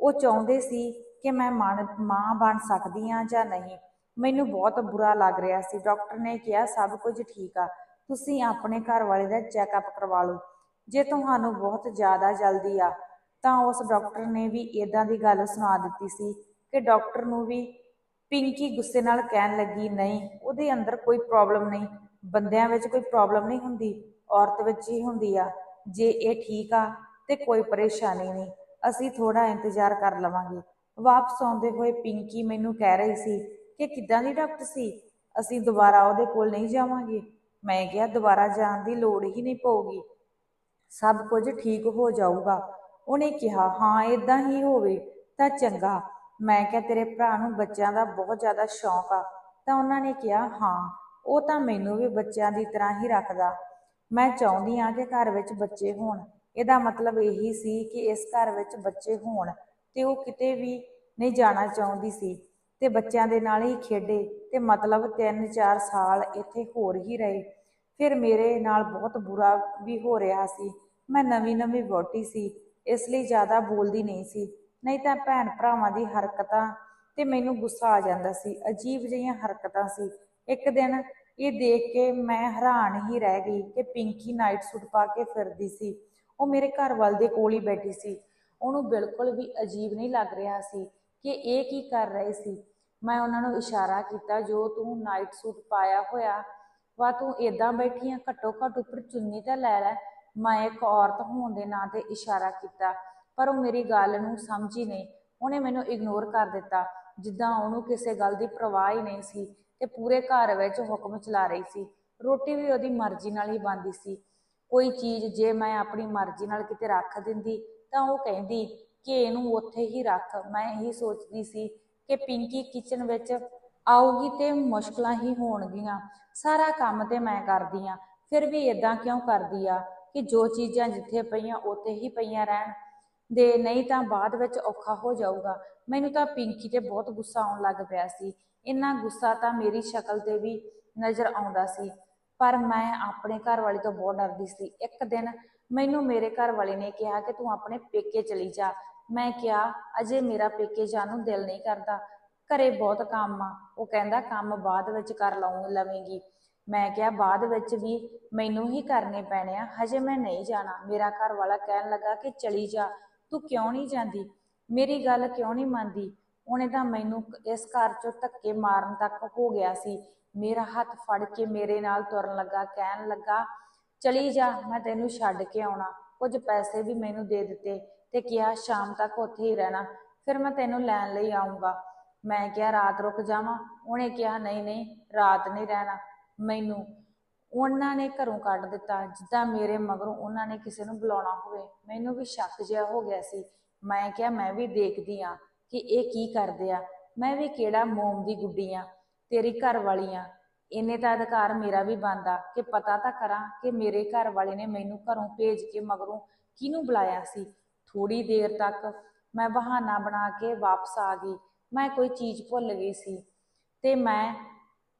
S1: ਉਹ ਚਾਹੁੰਦੇ ਸੀ ਕਿ ਮੈਂ ਮਾਂ ਮਾਂ ਬਣ ਸਕਦੀ ਆ ਜਾਂ ਨਹੀਂ। ਮੈਨੂੰ ਬਹੁਤ ਬੁਰਾ ਲੱਗ ਰਿਹਾ ਸੀ। ਡਾਕਟਰ ਨੇ ਕਿਹਾ, ਸਭ ਕੁਝ ਠੀਕ ਆ। ਤੁਸੀਂ ਆਪਣੇ ਘਰ ਵਾਲੇ ਦਾ ਚੈੱਕਅਪ ਕਰਵਾ ਲਓ। ਜੇ ਤੁਹਾਨੂੰ ਬਹੁਤ ਜ਼ਿਆਦਾ ਜਲਦੀ ਆ, ਤਾਂ ਉਸ ਡਾਕਟਰ ਨੇ ਵੀ ਇਦਾਂ ਦੀ ਗੱਲ ਸੁਣਾ ਦਿੱਤੀ ਸੀ ਕਿ ਡਾਕਟਰ ਨੂੰ ਵੀ ਪਿੰਕੀ ਗੁੱਸੇ ਨਾਲ ਕਹਿਣ ਲੱਗੀ, ਨਹੀਂ, ਉਹਦੇ ਅੰਦਰ ਕੋਈ ਪ੍ਰੋਬਲਮ ਨਹੀਂ। ਬੰਦਿਆਂ ਵਿੱਚ ਕੋਈ ਪ੍ਰੋਬਲਮ ਨਹੀਂ ਹੁੰਦੀ, ਔਰਤ ਵਿੱਚ ਹੀ ਹੁੰਦੀ ਆ। ਜੇ ਇਹ ਠੀਕ ਆ, ਤੇ ਕੋਈ ਪਰੇਸ਼ਾਨੀ ਨਹੀਂ। ਅਸੀਂ ਥੋੜਾ ਇੰਤਜ਼ਾਰ ਕਰ ਲਵਾਂਗੇ। ਵਾਪਸ ਆਉਂਦੇ ਹੋਏ ਪਿੰਕੀ ਮੈਨੂੰ ਕਹਿ ਰਹੀ ਸੀ ਕਿ ਕਿੱਦਾਂ ਦੀ ਡਾਕਟਰ ਸੀ? ਅਸੀਂ ਦੁਬਾਰਾ ਉਹਦੇ ਕੋਲ ਨਹੀਂ ਜਾਵਾਂਗੇ। ਮੈਂ ਕਿਹਾ ਦੁਬਾਰਾ ਜਾਣ ਦੀ ਲੋੜ ਹੀ ਨਹੀਂ ਪਊਗੀ। ਸਭ ਕੁਝ ਠੀਕ ਹੋ ਜਾਊਗਾ। ਉਹਨੇ ਕਿਹਾ, ਹਾਂ ਇਦਾਂ ਹੀ ਹੋਵੇ ਤਾਂ ਚੰਗਾ। ਮੈਂ ਕਿਹਾ, ਤੇਰੇ ਭਰਾ ਨੂੰ ਬੱਚਿਆਂ ਦਾ ਬਹੁਤ ਜ਼ਿਆਦਾ ਸ਼ੌਂਕ ਆ। ਤਾਂ ਉਹਨਾਂ ਨੇ ਕਿਹਾ, ਹਾਂ, ਉਹ ਤਾਂ ਮੈਨੂੰ ਵੀ ਬੱਚਿਆਂ ਦੀ ਤਰ੍ਹਾਂ ਹੀ ਰੱਖਦਾ। ਮੈਂ ਚਾਹੁੰਦੀ ਆ ਕਿ ਘਰ ਵਿੱਚ ਬੱਚੇ ਹੋਣ। ਇਹਦਾ ਮਤਲਬ ਇਹੀ ਸੀ ਕਿ ਇਸ ਘਰ ਵਿੱਚ ਬੱਚੇ ਹੋਣ ਤੇ ਉਹ ਕਿਤੇ ਵੀ ਨਹੀਂ ਜਾਣਾ ਚਾਹੁੰਦੀ ਸੀ। ਤੇ ਬੱਚਿਆਂ ਦੇ ਨਾਲ ਹੀ ਖੇਡੇ ਤੇ ਮਤਲਬ 3-4 ਸਾਲ ਇੱਥੇ ਹੋਰ ਹੀ ਰਹੇ। ਫਿਰ ਮੇਰੇ ਨਾਲ ਬਹੁਤ ਬੁਰਾ ਵੀ ਹੋ ਰਿਹਾ ਸੀ। ਮੈਂ ਨਵੀਂ ਨਵੀਂ ਵਹੁਟੀ ਸੀ, ਇਸ ਲਈ ਜ਼ਿਆਦਾ ਬੋਲਦੀ ਨਹੀਂ ਸੀ। ਨਹੀਂ ਤਾਂ ਭੈਣ ਭਰਾਵਾਂ ਦੀ ਹਰਕਤਾਂ ਤੇ ਮੈਨੂੰ ਗੁੱਸਾ ਆ ਜਾਂਦਾ ਸੀ, ਅਜੀਬ ਜਿਹੀਆਂ ਹਰਕਤਾਂ ਸੀ। ਇੱਕ ਦਿਨ ਇਹ ਦੇਖ ਕੇ ਮੈਂ ਹੈਰਾਨ ਹੀ ਰਹਿ ਗਈ ਕਿ ਪਿੰਕੀ ਨਾਈਟ ਸੂਟ ਪਾ ਕੇ ਫਿਰਦੀ ਸੀ। ਉਹ ਮੇਰੇ ਘਰ ਵੱਲ ਦੇ ਕੋਲ ਹੀ ਬੈਠੀ ਸੀ। ਉਹਨੂੰ ਬਿਲਕੁਲ ਵੀ ਅਜੀਬ ਨਹੀਂ ਲੱਗ ਰਿਹਾ ਸੀ। ਕਿ ਇਹ ਕੀ ਕਰ ਰਹੇ ਸੀ? ਮੈਂ ਉਹਨਾਂ ਨੂੰ ਇਸ਼ਾਰਾ ਕੀਤਾ, ਜੋ ਤੂੰ ਨਾਈਟ ਸੂਟ ਪਾਇਆ ਹੋਇਆ, ਵਾ ਤੂੰ ਏਦਾਂ ਬੈਠੀ ਆ ਘੱਟੋ ਘੱਟ ਉੱਪਰ ਚੁੰਨੀ ਤਾਂ ਲੈ ਲੈ। ਮੈਂ ਇੱਕ ਔਰਤ ਹੋਣ ਦੇ ਨਾਂ ਤੇ ਇਸ਼ਾਰਾ ਕੀਤਾ, ਪਰ ਉਹ ਮੇਰੀ ਗੱਲ ਨੂੰ ਸਮਝੀ ਨਹੀਂ। ਉਹਨੇ ਮੈਨੂੰ ਇਗਨੋਰ ਕਰ ਦਿੱਤਾ, ਜਿੱਦਾਂ ਉਹਨੂੰ ਕਿਸੇ ਗੱਲ ਦੀ ਪਰਵਾਹ ਹੀ ਨਹੀਂ ਸੀ ਤੇ ਪੂਰੇ ਘਰ ਵਿੱਚ ਹੁਕਮ ਚਲਾ ਰਹੀ ਸੀ। ਰੋਟੀ ਵੀ ਉਹਦੀ ਮਰਜ਼ੀ ਨਾਲ ਹੀ ਬਣਦੀ ਸੀ। ਕੋਈ ਚੀਜ਼ ਜੇ ਮੈਂ ਆਪਣੀ ਮਰਜ਼ੀ ਨਾਲ ਕਿਤੇ ਰੱਖ ਦਿੰਦੀ, ਤਾਂ ਉਹ ਕਹਿੰਦੀ ਕਿ ਇਹਨੂੰ ਉੱਥੇ ਹੀ ਰੱਖ। ਮੈਂ ਇਹੀ ਸੋਚਦੀ ਸੀ ਕਿ ਪਿੰਕੀ ਕਿਚਨ ਵਿੱਚ ਆਊਗੀ ਤੇ ਮੁਸ਼ਕਲਾਂ ਹੀ ਹੋਣਗੀਆਂ। ਸਾਰਾ ਕੰਮ ਤੇ ਮੈਂ ਕਰਦੀ ਆ। ਫਿਰ ਵੀ ਇਦਾਂ ਕਿਉਂ ਕਰਦੀ ਆ ਕਿ ਜੋ ਚੀਜ਼ਾਂ ਜਿੱਥੇ ਪਈਆਂ ਉੱਥੇ ਹੀ ਪਈਆਂ ਰਹਿਣ। ਦੇ ਨਹੀਂ ਤਾਂ ਬਾਅਦ ਵਿੱਚ ਔਖਾ ਹੋ ਜਾਊਗਾ। ਮੈਨੂੰ ਤਾਂ ਪਿੰਕੀ ਤੇ ਬਹੁਤ ਗੁੱਸਾ ਆਉਣ ਲੱਗ ਪਿਆ ਸੀ। ਇੰਨਾ ਗੁੱਸਾ ਤਾਂ ਮੇਰੀ ਸ਼ਕਲ ਤੇ ਵੀ ਨਜ਼ਰ ਆਉਂਦਾ ਸੀ। ਪਰ ਮੈਂ ਆਪਣੇ ਘਰ ਵਾਲੀ ਤੋਂ ਬਹੁਤ ਡਰਦੀ ਸੀ। ਇੱਕ ਦਿਨ ਮੈਨੂੰ ਮੇਰੇ ਘਰ ਵਾਲੇ ਨੇ ਕਿਹਾ ਕਿ ਤੂੰ ਆਪਣੇ ਪੇਕੇ ਚਲੀ ਜਾ। ਮੈਂ ਕਿਹਾ, ਅਜੇ ਮੇਰਾ ਪੇਕੇ ਜਾਣ ਨੂੰ ਦਿਲ ਨਹੀਂ ਕਰਦਾ। ਘਰੇ ਬਹੁਤ ਕੰਮ ਆ। ਉਹ ਕਹਿੰਦਾ, ਕੰਮ ਬਾਅਦ ਵਿੱਚ ਕਰ ਲਵਾਂ ਲਵੇਂਗੀ। ਮੈਂ ਕਿਹਾ, ਬਾਅਦ ਵਿੱਚ ਵੀ ਮੈਨੂੰ ਹੀ ਕਰਨੇ ਪੈਣੇ ਆ। ਹਜੇ ਮੈਂ ਨਹੀਂ ਜਾਣਾ। ਮੇਰਾ ਘਰ ਵਾਲਾ ਕਹਿਣ ਲੱਗਾ ਕਿ ਚਲੀ ਜਾ। ਤੂੰ ਕਿਉਂ ਨਹੀਂ ਜਾਂਦੀ? ਮੇਰੀ ਗੱਲ ਕਿਉਂ ਨਹੀਂ ਮੰਨਦੀ? ਉਹਨੇ ਤਾਂ ਮੈਨੂੰ ਇਸ ਘਰ ਚੋਂ ਧੱਕੇ ਮਾਰਨ ਤੱਕ ਹੋ ਗਿਆ ਸੀ। ਮੇਰਾ ਹੱਥ ਫੜ ਕੇ ਮੇਰੇ ਨਾਲ ਤੁਰਨ ਲੱਗਾ, ਕਹਿਣ ਲੱਗਾ ਚਲੀ ਜਾ, ਮੈਂ ਤੈਨੂੰ ਛੱਡ ਕੇ ਆਉਣਾ। ਕੁਝ ਪੈਸੇ ਵੀ ਮੈਨੂੰ ਦੇ ਦਿੱਤੇ ਤੇ ਕਿਹਾ ਸ਼ਾਮ ਤੱਕ ਉੱਥੇ ਹੀ ਰਹਿਣਾ। ਫਿਰ ਮੈਂ ਤੈਨੂੰ ਲੈਣ ਲਈ ਆਉਂਗਾ ਮੈਂ ਕਿਹਾ, ਰਾਤ ਰੁਕ ਜਾਵਾਂ? ਉਹਨੇ ਕਿਹਾ, ਨਹੀਂ ਨਹੀਂ, ਰਾਤ ਨਹੀਂ ਰਹਿਣਾ। ਮੈਨੂੰ ਉਹਨਾਂ ਨੇ ਘਰੋਂ ਕੱਢ ਦਿੱਤਾ। ਜਿੱਦਾਂ ਮੇਰੇ ਮਗਰੋਂ ਉਹਨਾਂ ਨੇ ਕਿਸੇ ਨੂੰ ਬੁਲਾਉਣਾ ਹੋਵੇ, ਮੈਨੂੰ ਵੀ ਸ਼ੱਕ ਜਿਹਾ ਹੋ ਗਿਆ ਸੀ। ਮੈਂ ਕਿਹਾ, ਮੈਂ ਵੀ ਦੇਖਦੀ ਆ ਕਿ ਇਹ ਕੀ ਕਰਦੇ ਆ। ਮੈਂ ਵੀ ਕਿਹੜਾ ਮੋਮ ਦੀ ਗੁੱਡੀ ਆ। ਤੇਰੀ ਘਰ ਵਾਲੀ ਆ। ਇੰਨੇ ਤਾਂ ਅਧਿਕਾਰ ਮੇਰਾ ਵੀ ਬਣਦਾ ਕਿ ਪਤਾ ਤਾਂ ਕਰਾਂ ਕਿ ਮੇਰੇ ਘਰ ਵਾਲੇ ਨੇ ਮੈਨੂੰ ਘਰੋਂ ਭੇਜ ਕੇ ਮਗਰੋਂ ਕਿਹਨੂੰ ਬੁਲਾਇਆ ਸੀ। ਥੋੜੀ ਦੇਰ ਤੱਕ ਮੈਂ ਬਹਾਨਾ ਬਣਾ ਕੇ ਵਾਪਸ ਆ ਗਈ। ਮੈਂ ਕੋਈ ਚੀਜ਼ ਭੁੱਲ ਗਈ ਸੀ ਤੇ ਮੈਂ,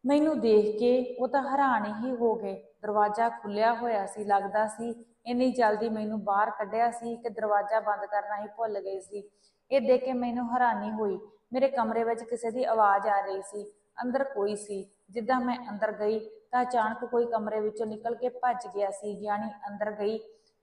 S1: ਮੈਨੂੰ ਦੇਖ ਕੇ ਉਹ ਤਾਂ ਹੈਰਾਨ ਹੀ ਹੋ ਗਏ। ਦਰਵਾਜ਼ਾ ਖੁੱਲਿਆ ਹੋਇਆ ਸੀ, ਲੱਗਦਾ ਸੀ ਇੰਨੀ ਜਲਦੀ ਮੈਨੂੰ ਬਾਹਰ ਕੱਢਿਆ ਸੀ ਕਿ ਦਰਵਾਜ਼ਾ ਬੰਦ ਕਰਨਾ ਹੀ ਭੁੱਲ ਗਈ ਸੀ। ਇਹ ਦੇਖ ਕੇ ਮੈਨੂੰ ਹੈਰਾਨੀ ਹੋਈ। ਮੇਰੇ ਕਮਰੇ ਵਿੱਚ ਕਿਸੇ ਦੀ ਆਵਾਜ਼ ਆ ਰਹੀ ਸੀ। ਅੰਦਰ ਕੋਈ ਸੀ। ਜਿੱਦਾਂ ਮੈਂ ਅੰਦਰ ਗਈ ਤਾਂ ਅਚਾਨਕ ਕੋਈ ਕਮਰੇ ਵਿੱਚੋਂ ਨਿਕਲ ਕੇ ਭੱਜ ਗਿਆ ਸੀ, ਯਾਨੀ ਅੰਦਰ ਗਈ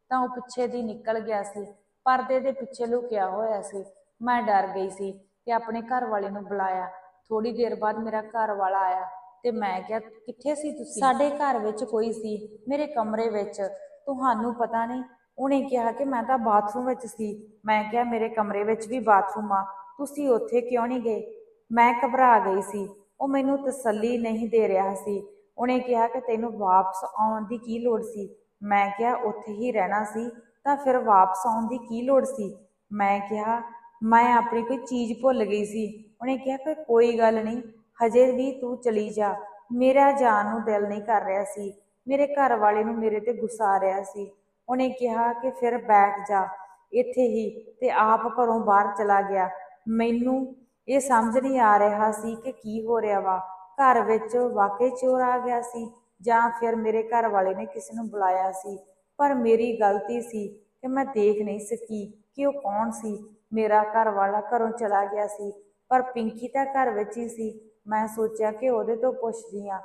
S1: ਤਾਂ ਉਹ ਪਿੱਛੇ ਦੀ ਨਿਕਲ ਗਿਆ ਸੀ। ਪਰਦੇ ਦੇ ਪਿੱਛੇ ਲੁਕਿਆ ਹੋਇਆ ਸੀ। ਮੈਂ ਡਰ ਗਈ ਸੀ ਤੇ ਆਪਣੇ ਘਰ ਵਾਲੇ ਨੂੰ ਬੁਲਾਇਆ। ਥੋੜੀ ਦੇਰ ਬਾਅਦ ਮੇਰਾ ਘਰ ਵਾਲਾ ਆਇਆ ਤੇ ਮੈਂ ਕਿਹਾ, ਕਿੱਥੇ ਸੀ ਤੁਸੀਂ? ਸਾਡੇ ਘਰ ਵਿੱਚ ਕੋਈ ਸੀ, ਮੇਰੇ ਕਮਰੇ ਵਿੱਚ। ਤੁਹਾਨੂੰ ਪਤਾ ਨਹੀਂ? ਉਹਨੇ ਕਿਹਾ ਕਿ ਮੈਂ ਤਾਂ ਬਾਥਰੂਮ ਵਿੱਚ ਸੀ। ਮੈਂ ਕਿਹਾ, ਮੇਰੇ ਕਮਰੇ ਵਿੱਚ ਵੀ ਬਾਥਰੂਮ ਆ। ਤੁਸੀਂ ਉੱਥੇ ਕਿਉਂ ਨਹੀਂ ਗਏ? ਮੈਂ ਘਬਰਾ ਗਈ ਸੀ। ਉਹ ਮੈਨੂੰ ਤਸੱਲੀ ਨਹੀਂ ਦੇ ਰਿਹਾ ਸੀ। ਉਹਨੇ ਕਿਹਾ ਕਿ ਤੈਨੂੰ ਵਾਪਸ ਆਉਣ ਦੀ ਕੀ ਲੋੜ ਸੀ? ਮੈਂ ਕਿਹਾ, ਉੱਥੇ ਹੀ ਰਹਿਣਾ ਸੀ, ਤਾਂ ਫਿਰ ਵਾਪਸ ਆਉਣ ਦੀ ਕੀ ਲੋੜ ਸੀ? ਮੈਂ ਕਿਹਾ, ਮੈਂ ਆਪਣੀ ਕੋਈ ਚੀਜ਼ ਭੁੱਲ ਗਈ ਸੀ। ਉਹਨੇ ਕਿਹਾ ਕਿ ਕੋਈ ਗੱਲ ਨਹੀਂ, ਹਜੇ ਵੀ ਤੂੰ ਚਲੀ ਜਾ। ਮੇਰਾ ਜਾਣ ਨੂੰ ਦਿਲ ਨਹੀਂ ਕਰ ਰਿਹਾ ਸੀ। ਮੇਰੇ ਘਰ ਵਾਲੇ ਨੂੰ ਮੇਰੇ ਤੇ ਗੁੱਸਾ ਆ ਰਿਹਾ ਸੀ। ਉਹਨੇ ਕਿਹਾ ਕਿ ਫਿਰ ਬੈਠ ਜਾ। ਇੱਥੇ ਹੀ ਤੇ ਆਪ ਘਰੋਂ ਬਾਹਰ ਚਲਾ ਗਿਆ। ਮੈਨੂੰ ਇਹ ਸਮਝ ਨਹੀਂ ਆ ਰਿਹਾ ਸੀ ਕਿ ਕੀ ਹੋ ਰਿਹਾ ਵਾ। ਘਰ ਵਿੱਚ ਵਾਕਈ ਚੋਰ ਆ ਗਿਆ ਸੀ ਜਾਂ ਫਿਰ ਮੇਰੇ ਘਰ ਵਾਲੇ ਨੇ ਕਿਸੇ ਨੂੰ ਬੁਲਾਇਆ ਸੀ। ਪਰ ਮੇਰੀ ਗਲਤੀ ਸੀ ਕਿ ਮੈਂ ਦੇਖ ਨਹੀਂ ਸਕੀ ਕਿ ਉਹ ਕੌਣ ਸੀ। ਮੇਰਾ ਘਰ ਵਾਲਾ ਘਰੋਂ ਚਲਾ ਗਿਆ ਸੀ, ਪਰ ਪਿੰਕੀ ਤਾਂ ਘਰ ਵਿੱਚ ਹੀ ਸੀ। ਮੈਂ ਸੋਚਿਆ ਕਿ ਉਹਦੇ ਤੋਂ ਪੁੱਛਦੀ ਆ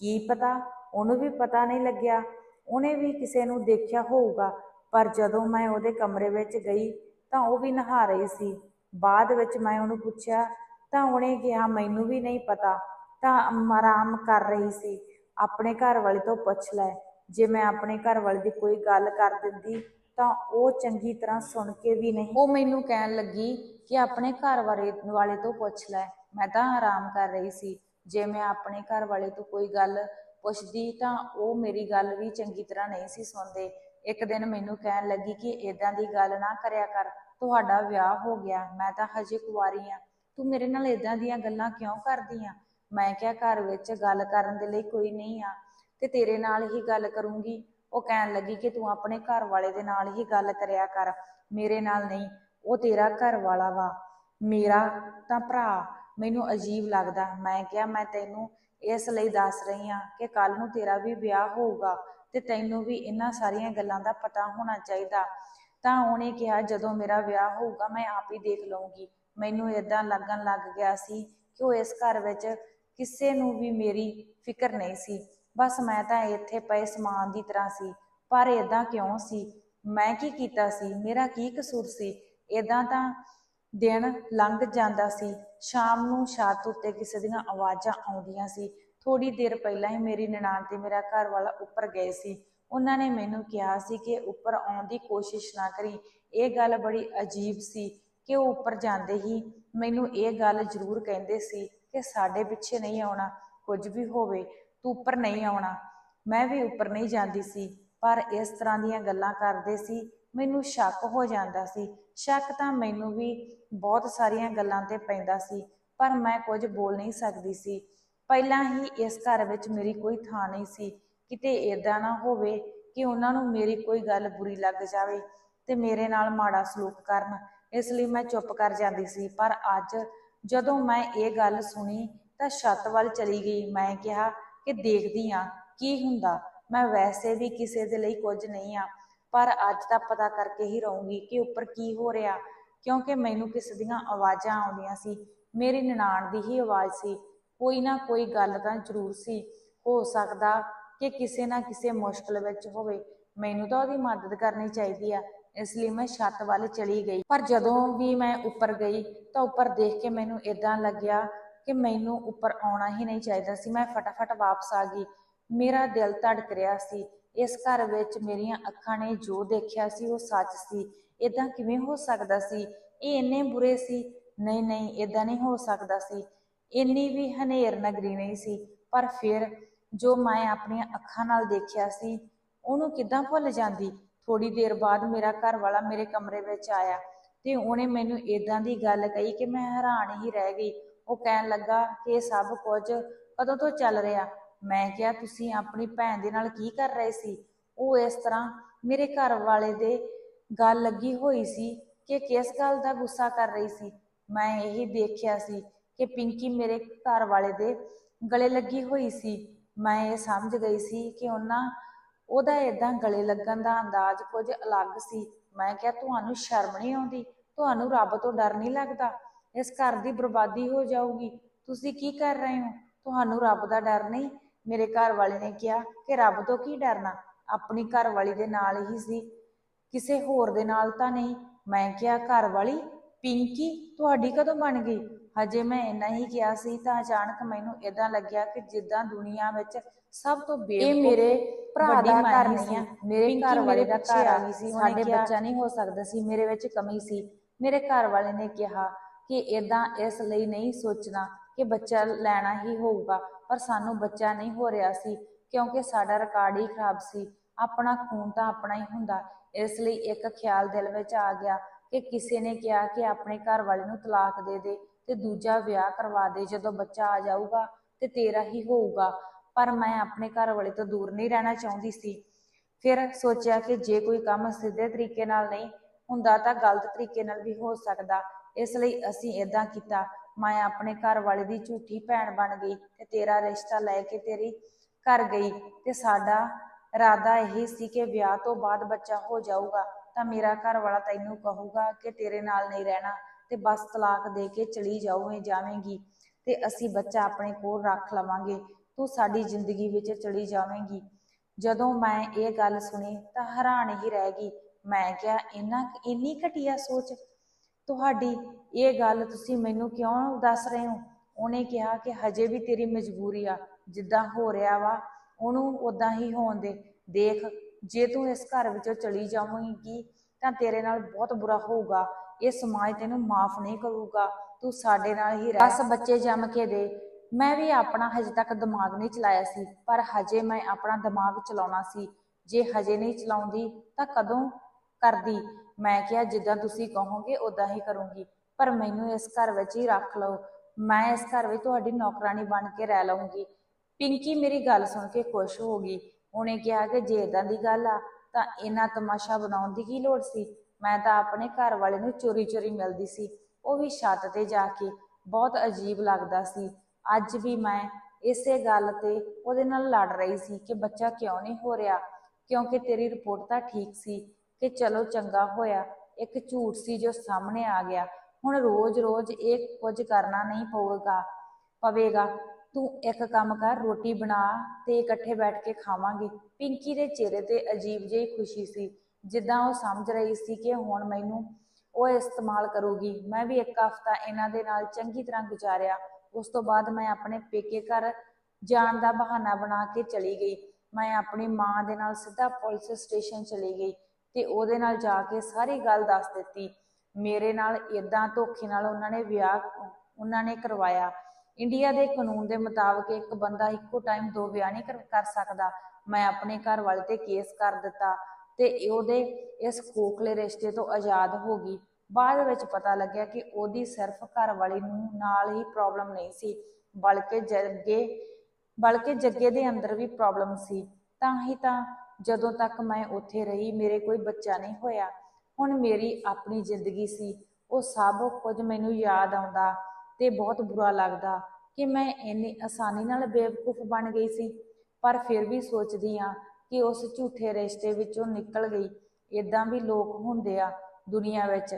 S1: ਕੀ ਪਤਾ? ਉਹਨੂੰ ਵੀ ਪਤਾ ਨਹੀਂ ਲੱਗਿਆ। ਉਹਨੇ ਵੀ ਕਿਸੇ ਨੂੰ ਦੇਖਿਆ ਹੋਊਗਾ, ਪਰ ਜਦੋਂ ਮੈਂ ਉਹਦੇ ਕਮਰੇ ਵਿੱਚ ਗਈ ਤਾਂ ਉਹ ਵੀ ਨਹਾ ਰਹੀ ਸੀ। ਬਾਅਦ ਵਿੱਚ ਮੈਂ ਉਹਨੂੰ ਪੁੱਛਿਆ, ਤਾਂ ਉਹਨੇ ਕਿਹਾ, ਮੈਨੂੰ ਵੀ ਨਹੀਂ ਪਤਾ, ਤਾਂ ਆਰਾਮ ਕਰ ਰਹੀ ਸੀ। ਆਪਣੇ ਘਰ ਵਾਲੇ ਤੋਂ ਪੁੱਛ ਲੈ। ਜੇ ਮੈਂ ਆਪਣੇ ਘਰ ਵਾਲੇ ਦੀ ਕੋਈ ਗੱਲ ਕਰ ਦਿੰਦੀ, ਤਾਂ ਉਹ ਚੰਗੀ ਤਰ੍ਹਾਂ ਸੁਣ ਕੇ ਵੀ ਨਹੀਂ। ਉਹ ਮੈਨੂੰ ਕਹਿਣ ਲੱਗੀ ਕਿ ਆਪਣੇ ਘਰ ਵਾਲੇ ਵਾਲੇ ਤੋਂ ਪੁੱਛ ਲੈ। ਮੈਂ ਤਾਂ ਆਰਾਮ ਕਰ ਰਹੀ ਸੀ। ਜੇ ਮੈਂ ਆਪਣੇ ਘਰ ਵਾਲੇ ਤੋਂ ਕੋਈ ਗੱਲ ਪੁੱਛਦੀ, ਤਾਂ ਉਹ ਮੇਰੀ ਗੱਲ ਵੀ ਚੰਗੀ ਤਰ੍ਹਾਂ ਨਹੀਂ ਸੀ ਸੁਣਦੇ। ਇੱਕ ਦਿਨ ਮੈਨੂੰ ਕਹਿਣ ਲੱਗੀ ਕਿ ਇਦਾਂ ਦੀ ਗੱਲ ਨਾ ਕਰਿਆ ਕਰ। ਤੁਹਾਡਾ ਵਿਆਹ ਹੋ ਗਿਆ, ਮੈਂ ਤਾਂ ਹਜੇ ਕੁਆਰੀ ਆ। ਤੂੰ ਮੇਰੇ ਨਾਲ ਇਦਾਂ ਦੀਆਂ ਗੱਲਾਂ ਕਿਉਂ ਕਰਦੀ ਆ? ਮੈਂ ਕਿਹਾ ਘਰ ਵਿੱਚ ਗੱਲ ਕਰਨ ਦੇ ਲਈ ਕੋਈ ਨਹੀਂ ਆ, ਤੇ ਤੇਰੇ ਨਾਲ ਹੀ ਗੱਲ ਕਰੂੰਗੀ। ਉਹ ਕਹਿਣ ਲੱਗੀ ਕਿ ਤੂੰ ਆਪਣੇ ਘਰ ਵਾਲੇ ਦੇ ਨਾਲ ਹੀ ਗੱਲ ਕਰਿਆ ਕਰ, ਮੇਰੇ ਨਾਲ ਨਹੀਂ, ਉਹ ਤੇਰਾ ਘਰ ਵਾਲਾ ਵਾ। ਮੇਰਾ ਤਾਂ ਭਰਾ, ਮੈਨੂੰ ਅਜੀਬ ਲੱਗਦਾ। ਮੈਂ ਕਿਹਾ, ਮੈਂ ਤੈਨੂੰ ਇਸ ਲਈ ਦੱਸ ਰਹੀ ਆ ਕਿ ਕੱਲ ਨੂੰ ਤੇਰਾ ਵੀ ਵਿਆਹ ਹੋਊਗਾ, ਤੇ ਤੈਨੂੰ ਵੀ ਇਹਨਾਂ ਸਾਰੀਆਂ ਗੱਲਾਂ ਦਾ ਪਤਾ ਹੋਣਾ ਚਾਹੀਦਾ। ਤਾਂ ਉਹਨੇ ਕਿਹਾ, ਜਦੋਂ ਮੇਰਾ ਵਿਆਹ ਹੋਊਗਾ, ਮੈਂ ਆਪ ਹੀ ਦੇਖ ਲਵਾਂਗੀ ਮੈਨੂੰ ਇਦਾਂ ਲੱਗਣ ਲੱਗ ਗਿਆ ਸੀ ਕਿ ਉਹ ਇਸ ਘਰ ਵਿੱਚ ਕਿਸੇ ਨੂੰ ਵੀ ਮੇਰੀ ਫਿਕਰ ਨਹੀਂ ਸੀ। ਬਸ ਮੈਂ ਤਾਂ ਇੱਥੇ ਪਏ ਸਮਾਨ ਦੀ ਤਰ੍ਹਾਂ ਸੀ। ਪਰ ਇਦਾਂ ਕਿਉਂ ਸੀ? ਮੈਂ ਕੀ ਕੀਤਾ ਸੀ? ਮੇਰਾ ਕੀ ਕਸੂਰ ਸੀ? ਇਦਾਂ ਤਾਂ ਦਿਨ ਲੰਘ ਜਾਂਦਾ ਸੀ। ਸ਼ਾਮ ਨੂੰ ਛੱਤ ਉੱਤੇ ਕਿਸੇ ਦੀਆਂ ਆਵਾਜ਼ਾਂ ਆਉਂਦੀਆਂ ਸੀ। ਥੋੜੀ ਦੇਰ ਪਹਿਲਾਂ ਹੀ ਮੇਰੀ ਨਨਾਣ ਤੇ ਮੇਰਾ ਘਰ ਵਾਲਾ ਉੱਪਰ ਗਏ ਸੀ। ਉਹਨਾਂ ਨੇ ਮੈਨੂੰ ਕਿਹਾ ਸੀ ਕਿ ਉੱਪਰ ਆਉਣ ਦੀ ਕੋਸ਼ਿਸ਼ ਨਾ ਕਰੀ। ਇਹ ਗੱਲ ਬੜੀ ਅਜੀਬ ਸੀ ਕਿ ਉਹ ਉੱਪਰ ਜਾਂਦੇ ਹੀ ਮੈਨੂੰ ਇਹ ਗੱਲ ਜ਼ਰੂਰ ਕਹਿੰਦੇ ਸੀ ਕਿ ਸਾਡੇ ਪਿੱਛੇ ਨਹੀਂ ਆਉਣਾ, ਕੁਝ ਵੀ ਹੋਵੇ, ਤੂੰ ਉੱਪਰ ਨਹੀਂ ਆਉਣਾ। ਮੈਂ ਵੀ ਉੱਪਰ ਨਹੀਂ ਜਾਂਦੀ ਸੀ, ਪਰ ਇਸ ਤਰ੍ਹਾਂ ਦੀਆਂ ਗੱਲਾਂ ਕਰਦੇ ਸੀ, ਮੈਨੂੰ ਸ਼ੱਕ ਹੋ ਜਾਂਦਾ ਸੀ। ਸ਼ੱਕ ਤਾਂ ਮੈਨੂੰ ਵੀ ਬਹੁਤ ਸਾਰੀਆਂ ਗੱਲਾਂ ਤੇ ਪੈਂਦਾ ਸੀ, ਪਰ ਮੈਂ ਕੁਝ ਬੋਲ ਨਹੀਂ ਸਕਦੀ ਸੀ। ਪਹਿਲਾਂ ਹੀ ਇਸ ਘਰ ਵਿੱਚ ਮੇਰੀ ਕੋਈ ਥਾਂ ਨਹੀਂ ਸੀ। ਕਿਤੇ ਏਦਾਂ ਨਾ ਹੋਵੇ ਕਿ ਉਹਨਾਂ ਨੂੰ ਮੇਰੀ ਕੋਈ ਗੱਲ ਬੁਰੀ ਲੱਗ ਜਾਵੇ ਤੇ ਮੇਰੇ ਨਾਲ ਮਾੜਾ ਸਲੂਕ ਕਰਨ। ਇਸ ਲਈ ਮੈਂ ਚੁੱਪ ਕਰ ਜਾਂਦੀ ਸੀ। ਪਰ ਅੱਜ ਜਦੋਂ ਮੈਂ ਇਹ ਗੱਲ ਸੁਣੀ ਤਾਂ ਛੱਤ ਵੱਲ ਚਲੀ ਗਈ। ਮੈਂ ਕਿਹਾ ਕਿ ਦੇਖਦੀ ਆ ਕੀ ਹੁੰਦਾ। ਮੈਂ ਵੈਸੇ ਵੀ ਕਿਸੇ ਦੇ ਲਈ ਕੁਝ ਨਹੀਂ ਆ ਪਰ ਅੱਜ ਤਾਂ ਪਤਾ ਕਰਕੇ ਹੀ ਰਹੂੰਗੀ ਕਿ ਉੱਪਰ ਕੀ ਹੋ ਰਿਹਾ, ਕਿਉਂਕਿ ਮੈਨੂੰ ਕਿਸੇ ਦੀਆਂ ਆਵਾਜ਼ਾਂ ਆਉਂਦੀਆਂ ਸੀ। ਮੇਰੀ ਨਨਾਣ ਦੀ ਹੀ ਆਵਾਜ਼ ਸੀ। ਕੋਈ ਨਾ ਕੋਈ ਗੱਲ ਤਾਂ ਜ਼ਰੂਰ ਸੀ। ਹੋ ਸਕਦਾ ਕਿ ਕਿਸੇ ਨਾ ਕਿਸੇ ਮੁਸ਼ਕਲ ਵਿੱਚ ਹੋਵੇ, ਮੈਨੂੰ ਤਾਂ ਉਹਦੀ ਮਦਦ ਕਰਨੀ ਚਾਹੀਦੀ ਆ। ਇਸ ਲਈ ਮੈਂ ਛੱਤ ਵੱਲ ਚਲੀ ਗਈ। ਪਰ ਜਦੋਂ ਵੀ ਮੈਂ ਉੱਪਰ ਗਈ, ਤਾਂ ਉੱਪਰ ਦੇਖ ਕੇ ਮੈਨੂੰ ਇਦਾਂ ਲੱਗਿਆ ਕਿ ਮੈਨੂੰ ਉੱਪਰ ਆਉਣਾ ਹੀ ਨਹੀਂ ਚਾਹੀਦਾ ਸੀ। ਮੈਂ ਫਟਾਫਟ ਵਾਪਸ ਆ ਗਈ। ਮੇਰਾ ਦਿਲ ਧੜਕ ਰਿਹਾ ਸੀ। ਇਸ ਘਰ ਵਿੱਚ ਮੇਰੀਆਂ ਅੱਖਾਂ ਨੇ ਜੋ ਦੇਖਿਆ ਸੀ, ਉਹ ਸੱਚ ਸੀ। ਇਦਾਂ ਕਿਵੇਂ ਹੋ ਸਕਦਾ ਸੀ? ਇਹ ਇੰਨੇ ਬੁਰੇ ਸੀ? ਨਹੀਂ ਨਹੀਂ ਇਦਾਂ ਨਹੀਂ ਹੋ ਸਕਦਾ ਸੀ। ਇੰਨੀ ਵੀ ਹਨੇਰ ਨਗਰੀ ਨਹੀਂ ਸੀ। ਪਰ ਫਿਰ ਜੋ ਮੈਂ ਆਪਣੀਆਂ ਅੱਖਾਂ ਨਾਲ ਦੇਖਿਆ ਸੀ, ਉਹਨੂੰ ਕਿੱਦਾਂ ਭੁੱਲ ਜਾਂਦੀ? ਥੋੜੀ ਦੇਰ ਬਾਅਦ ਮੇਰਾ ਘਰ ਵਾਲਾ ਮੇਰੇ ਕਮਰੇ ਵਿੱਚ ਆਇਆ ਤੇ ਉਹਨੇ ਮੈਨੂੰ ਇਦਾਂ ਦੀ ਗੱਲ ਕਹੀ ਕਿ ਮੈਂ ਹੈਰਾਨ ਹੀ ਰਹਿ ਗਈ। ਉਹ ਕਹਿਣ ਲੱਗਾ ਕਿ ਇਹ ਸਭ ਕੁਝ ਕਦੋਂ ਤੋਂ ਚੱਲ ਰਿਹਾ? ਮੈਂ ਕਿਹਾ, ਤੁਸੀਂ ਆਪਣੀ ਭੈਣ ਦੇ ਨਾਲ ਕੀ ਕਰ ਰਹੇ ਸੀ? ਉਹ ਇਸ ਤਰ੍ਹਾਂ ਮੇਰੇ ਘਰ ਵਾਲੇ ਦੇ ਗੱਲ ਲੱਗੀ ਹੋਈ ਸੀ ਕਿ ਕਿਸ ਗੱਲ ਦਾ ਗੁੱਸਾ ਕਰ ਰਹੀ ਸੀ। ਮੈਂ ਇਹੀ ਦੇਖਿਆ ਸੀ ਕਿ ਪਿੰਕੀ ਮੇਰੇ ਘਰ ਵਾਲੇ ਦੇ ਗਲੇ ਲੱਗੀ ਹੋਈ ਸੀ। ਮੈਂ ਇਹ ਸਮਝ ਗਈ ਸੀ ਕਿ ਉਹਨਾਂ, ਉਹਦਾ ਇਦਾਂ ਗਲੇ ਲੱਗਣ ਦਾ ਅੰਦਾਜ਼ ਕੁਝ ਅਲੱਗ ਸੀ। ਮੈਂ ਕਿਹਾ, ਤੁਹਾਨੂੰ ਸ਼ਰਮ ਨਹੀਂ ਆਉਂਦੀ? ਤੁਹਾਨੂੰ ਰੱਬ ਤੋਂ ਡਰ ਨਹੀਂ ਲੱਗਦਾ? ਇਸ ਘਰ ਦੀ ਬਰਬਾਦੀ ਹੋ ਜਾਊਗੀ। ਤੁਸੀਂ ਕੀ ਕਰ ਰਹੇ ਹੋ? ਤੁਹਾਨੂੰ ਰੱਬ ਦਾ ਡਰ ਨਹੀਂ? ਮੇਰੇ ਘਰ ਵਾਲੇ ਨੇ ਕਿਹਾ ਕਿ ਰੱਬ ਤੋਂ ਕੀ ਡਰਨਾ? ਆਪਣੀ ਘਰ ਵਾਲੀ ਦੇ ਨਾਲ ਹੀ ਸੀ। ਕਿਸੇ ਹੋਰ ਦੇ ਨਾਲ ਤਾਂ ਨਹੀਂ। ਮੈਂ ਕਿਹਾ, ਘਰ ਵਾਲੀ ਪਿੰਕੀ ਤੁਹਾਡੀ ਕਦੋਂ ਬਣ ਗਈ? ਹਜੇ ਮੈਂ ਇੰਨਾ ਹੀ ਕਿਹਾ ਸੀ ਤਾਂ ਅਚਾਨਕ ਮੈਨੂੰ ਇਦਾਂ ਲੱਗਿਆ ਕਿ ਜਿੱਦਾਂ ਦੁਨੀਆ ਵਿੱਚ ਸਭ ਤੋਂ ਬੇਵਕੂਫ
S2: ਇਹ ਮੇਰੇ ਭਰਾ ਦਾ ਘਰ ਨਹੀਂ ਆ। ਮੇਰੇ ਘਰ ਵਾਲੇ ਦਾ ਘਰ
S1: ਆ। ਗਈ ਸੀ
S2: ਸਾਡੇ ਬੱਚਾ
S1: ਨਹੀਂ ਹੋ ਸਕਦਾ ਸੀ ਮੇਰੇ ਵਿੱਚ ਕਮੀ ਸੀ। ਮੇਰੇ ਘਰ ਵਾਲੇ ਨੇ ਕਿਹਾ ਕਿ ਇਦਾਂ ਇਸ ਲਈ ਨਹੀਂ ਸੋਚਣਾ ਕਿ ਬੱਚਾ ਲੈਣਾ ਹੀ ਹੋਊਗਾ ਪਰ ਸਾਨੂੰ ਬੱਚਾ ਨਹੀਂ ਹੋ ਰਿਹਾ ਸੀ ਕਿਉਂਕਿ ਸਾਡਾ ਰਿਕਾਰਡ ਹੀ ਖਰਾਬ ਸੀ। ਆਪਣਾ ਖੂਨ ਤਾਂ ਆਪਣਾ ਹੀ ਹੁੰਦਾ। ਇਸ ਲਈ ਇੱਕ ਖਿਆਲ ਦਿਲ ਵਿੱਚ ਆ ਗਿਆ ਕਿ ਕਿਸੇ ਨੇ ਕਿਹਾ ਕਿ ਆਪਣੇ ਘਰ ਵਾਲੇ ਨੂੰ ਤਲਾਕ ਦੇ ਦੇ ਤੇ ਦੂਜਾ ਵਿਆਹ ਕਰਵਾ ਦੇ, ਜਦੋਂ ਬੱਚਾ ਆ ਜਾਊਗਾ ਤੇ ਤੇਰਾ ਹੀ ਹੋਊਗਾ। ਪਰ ਮੈਂ ਆਪਣੇ ਘਰ ਵਾਲੇ ਤੋਂ ਦੂਰ ਨਹੀਂ ਰਹਿਣਾ ਚਾਹੁੰਦੀ ਸੀ। ਫਿਰ ਸੋਚਿਆ ਕਿ ਜੇ ਕੋਈ ਕੰਮ ਸਿੱਧੇ ਤਰੀਕੇ ਨਾਲ ਨਹੀਂ ਹੁੰਦਾ ਤਾਂ ਗਲਤ ਤਰੀਕੇ ਨਾਲ ਵੀ ਹੋ ਸਕਦਾ। ਇਸ ਲਈ ਅਸੀਂ ਇਦਾਂ ਕੀਤਾ। ਮੈਂ ਆਪਣੇ ਘਰ ਵਾਲੇ ਦੀ ਝੂਠੀ ਭੈਣ ਬਣ ਗਈ ਤੇ ਤੇਰਾ ਰਿਸ਼ਤਾ ਲੈ ਕੇ ਤੇਰੀ ਘਰ ਗਈ ਤੇ ਸਾਡਾ ਇਰਾਦਾ ਇਹ ਸੀ ਕਿ ਵਿਆਹ ਤੋਂ ਬਾਅਦ ਬੱਚਾ ਹੋ ਜਾਊਗਾ। ਤਾਂ ਮੇਰਾ ਘਰ ਵਾਲਾ ਤੈਨੂੰ ਕਹੂਗਾ ਕਿ ਤੇਰੇ ਨਾਲ ਨਹੀਂ ਰਹਿਣਾ ਤੇ ਬਸ ਤਲਾਕ ਦੇ ਕੇ ਚਲੀ ਜਾਓਵੇਂ ਜਾਵੇਂਗੀ ਤੇ ਅਸੀਂ ਬੱਚਾ ਆਪਣੇ ਕੋਲ ਰੱਖ ਲਵਾਂਗੇ, ਤੂੰ ਸਾਡੀ ਜ਼ਿੰਦਗੀ ਵਿੱਚ ਚਲੀ ਜਾਵੇਂਗੀ। ਜਦੋਂ ਮੈਂ ਇਹ ਗੱਲ ਸੁਣੀ ਤਾਂ ਹੈਰਾਨ ਹੀ ਰਹਿ ਗਈ। ਮੈਂ ਕਿਹਾ, ਇੰਨਾ ਇੰਨੀ ਘਟੀਆ ਸੋਚ? ਤੁਹਾਡੀ ਇਹ ਗੱਲ ਤੁਸੀਂ ਮੈਨੂੰ ਕਿਉਂ ਦੱਸ ਰਹੇ ਹੋ? ਉਹਨੇ ਕਿਹਾ ਕਿ ਹਜੇ ਵੀ ਤੇਰੀ ਮਜਬੂਰੀ ਆ, ਜਿੱਦਾਂ ਹੋ ਰਿਹਾ ਵਾ, ਉਹਨੂੰ ਉਦਾਂ ਹੀ ਹੋਣ ਦੇ। ਦੇਖ ਜੇ ਤੂੰ ਇਸ ਘਰ ਵਿੱਚੋਂ ਚਲੀ ਜਾਵੇਂਗੀ ਤਾਂ ਤੇਰੇ ਨਾਲ ਬਹੁਤ ਬੁਰਾ ਹੋਊਗਾ। ਇਹ ਸਮਾਜ ਤੈਨੂੰ ਮਾਫ ਨਹੀਂ ਕਰੂਗਾ। ਤੂੰ ਸਾਡੇ ਨਾਲ ਹੀ ਰਹਿ। ਬਸ ਬੱਚੇ ਜੰਮ ਕੇ ਦੇ। ਮੈਂ ਵੀ ਆਪਣਾ ਹਜੇ ਤੱਕ ਦਿਮਾਗ ਨਹੀਂ ਚਲਾਇਆ ਸੀ, ਪਰ ਹਜੇ ਮੈਂ ਆਪਣਾ ਦਿਮਾਗ ਚਲਾਉਣਾ ਸੀ। ਜੇ ਹਜੇ ਨਹੀਂ ਚਲਾਉਂਦੀ ਤਾਂ ਕਦੋਂ ਕਰਦੀ? ਮੈਂ ਕਿਹਾ, ਜਿੱਦਾਂ ਤੁਸੀਂ ਕਹੋਗੇ ਉਦਾਂ ਹੀ ਕਰੂੰਗੀ। ਪਰ ਮੈਨੂੰ ਇਸ ਘਰ ਵਿੱਚ ਹੀ ਰੱਖ ਲਓ। ਮੈਂ ਇਸ ਘਰ ਵਿੱਚ ਤੁਹਾਡੀ ਨੌਕਰਾਨੀ ਬਣ ਕੇ ਰਹਿ ਲਵਾਂਗੀ ਪਿੰਕੀ ਮੇਰੀ ਗੱਲ ਸੁਣ ਕੇ ਖੁਸ਼ ਹੋ ਗਈ। ਉਹਨੇ ਕਿਹਾ ਕਿ ਜੇ ਇਦਾਂ ਦੀ ਗੱਲ ਆ, ਤਾਂ ਇਹਨਾਂ ਤਮਾਸ਼ਾ ਬਣਾਉਣ ਦੀ ਕੀ ਲੋੜ ਸੀ? ਮੈਂ ਤਾਂ ਆਪਣੇ ਘਰ ਵਾਲੇ ਨੂੰ ਚੋਰੀ ਚੋਰੀ ਮਿਲਦੀ ਸੀ। ਉਹ ਵੀ ਛੱਤ ਤੇ ਜਾ ਕੇ ਬਹੁਤ ਅਜੀਬ ਲੱਗਦਾ ਸੀ। ਅੱਜ ਵੀ ਮੈਂ ਇਸੇ ਗੱਲ ਤੇ ਉਹਦੇ ਨਾਲ ਲੜ ਰਹੀ ਸੀ ਕਿ ਬੱਚਾ ਕਿਉਂ ਨਹੀਂ ਹੋ ਰਿਹਾ? ਕਿਉਂਕਿ ਤੇਰੀ ਰਿਪੋਰਟ ਤਾਂ ਠੀਕ ਸੀ ਕਿ ਚਲੋ ਚੰਗਾ ਹੋਇਆ, ਇੱਕ ਝੂਠ ਸੀ ਜੋ ਸਾਹਮਣੇ ਆ ਗਿਆ। ਹੁਣ ਰੋਜ਼-ਰੋਜ਼ ਇਹ ਕੁਝ ਕਰਨਾ ਨਹੀਂ ਪਵੇਗਾ ਪਵੇਗਾ। ਤੂੰ ਇੱਕ ਕੰਮ ਕਰ, ਰੋਟੀ ਬਣਾ ਤੇ ਇਕੱਠੇ ਬੈਠ ਕੇ ਖਾਵਾਂਗੇ। ਪਿੰਕੀ ਦੇ ਚਿਹਰੇ ਤੇ ਅਜੀਬ ਜਿਹੀ ਖੁਸ਼ੀ ਸੀ। ਜਿੱਦਾਂ ਉਹ ਸਮਝ ਰਹੀ ਸੀ ਕਿ ਹੁਣ ਮੈਨੂੰ ਉਹ ਇਸਤੇਮਾਲ ਕਰੂਗੀ। ਮੈਂ ਵੀ ਇੱਕ ਹਫ਼ਤਾ ਇਹਨਾਂ ਦੇ ਨਾਲ ਚੰਗੀ ਤਰ੍ਹਾਂ ਗੁਜ਼ਾਰਿਆ। ਉਸ ਤੋਂ ਬਾਅਦ ਮੈਂ ਆਪਣੇ ਪੇਕੇ ਘਰ ਜਾਣ ਦਾ ਬਹਾਨਾ ਬਣਾ ਕੇ ਚਲੀ ਗਈ। ਮੈਂ ਆਪਣੀ ਮਾਂ ਦੇ ਨਾਲ ਸਿੱਧਾ ਪੁਲਿਸ ਸਟੇਸ਼ਨ ਚਲੀ ਗਈ ਤੇ ਉਹਦੇ ਨਾਲ ਜਾ ਕੇ ਸਾਰੀ ਗੱਲ ਦੱਸ ਦਿੱਤੀ। ਮੇਰੇ ਨਾਲ ਇਦਾਂ ਧੋਖੇ ਨਾਲ ਉਹਨਾਂ ਨੇ ਵਿਆਹ, ਉਹਨਾਂ ਨੇ ਕਰਵਾਇਆ। ਇੰਡੀਆ ਦੇ ਕਾਨੂੰਨ ਦੇ ਮੁਤਾਬਕ ਇੱਕ ਬੰਦਾ ਇੱਕੋ ਟਾਈਮ ਦੋ ਵਿਆਹ ਨਹੀਂ ਕਰ ਕਰ ਸਕਦਾ। ਮੈਂ ਆਪਣੇ ਘਰ ਵਾਲੇ ਤੇ ਕੇਸ ਕਰ ਦਿੱਤਾ ਤੇ ਉਹਦੇ ਇਸ ਖੋਖਲੇ ਰਿਸ਼ਤੇ ਤੋਂ ਆਜ਼ਾਦ ਹੋ ਗਈ। ਬਾਅਦ ਵਿੱਚ ਪਤਾ ਲੱਗਿਆ ਕਿ ਉਹਦੀ ਸਿਰਫ ਘਰ ਵਾਲੀ ਨੂੰ ਨਾਲ ਹੀ ਪ੍ਰੋਬਲਮ ਨਹੀਂ ਸੀ, ਬਲਕਿ ਜੱਗੇ ਬਲਕਿ ਜੱਗੇ ਦੇ ਅੰਦਰ ਵੀ ਪ੍ਰੋਬਲਮ ਸੀ। ਤਾਂ ਹੀ ਤਾਂ ਜਦੋਂ ਤੱਕ ਮੈਂ ਉੱਥੇ ਰਹੀ, ਮੇਰੇ ਕੋਈ ਬੱਚਾ ਨਹੀਂ ਹੋਇਆ। ਹੁਣ ਮੇਰੀ ਆਪਣੀ ਜ਼ਿੰਦਗੀ ਸੀ। ਉਹ ਸਭ ਕੁਝ ਮੈਨੂੰ ਯਾਦ ਆਉਂਦਾ। ਤੇ ਬਹੁਤ ਬੁਰਾ ਲੱਗਦਾ ਕਿ ਮੈਂ ਇੰਨੀ ਆਸਾਨੀ ਨਾਲ ਬੇਵਕੂਫ ਬਣ ਗਈ ਸੀ। ਪਰ ਫਿਰ ਵੀ ਸੋਚਦੀ ਆ ਕਿ ਉਸ ਝੂਠੇ ਰਿਸ਼ਤੇ ਵਿੱਚੋਂ ਨਿਕਲ ਗਈ। ਇਦਾਂ ਵੀ ਲੋਕ ਹੁੰਦੇ ਆ ਦੁਨੀਆ ਵਿੱਚ।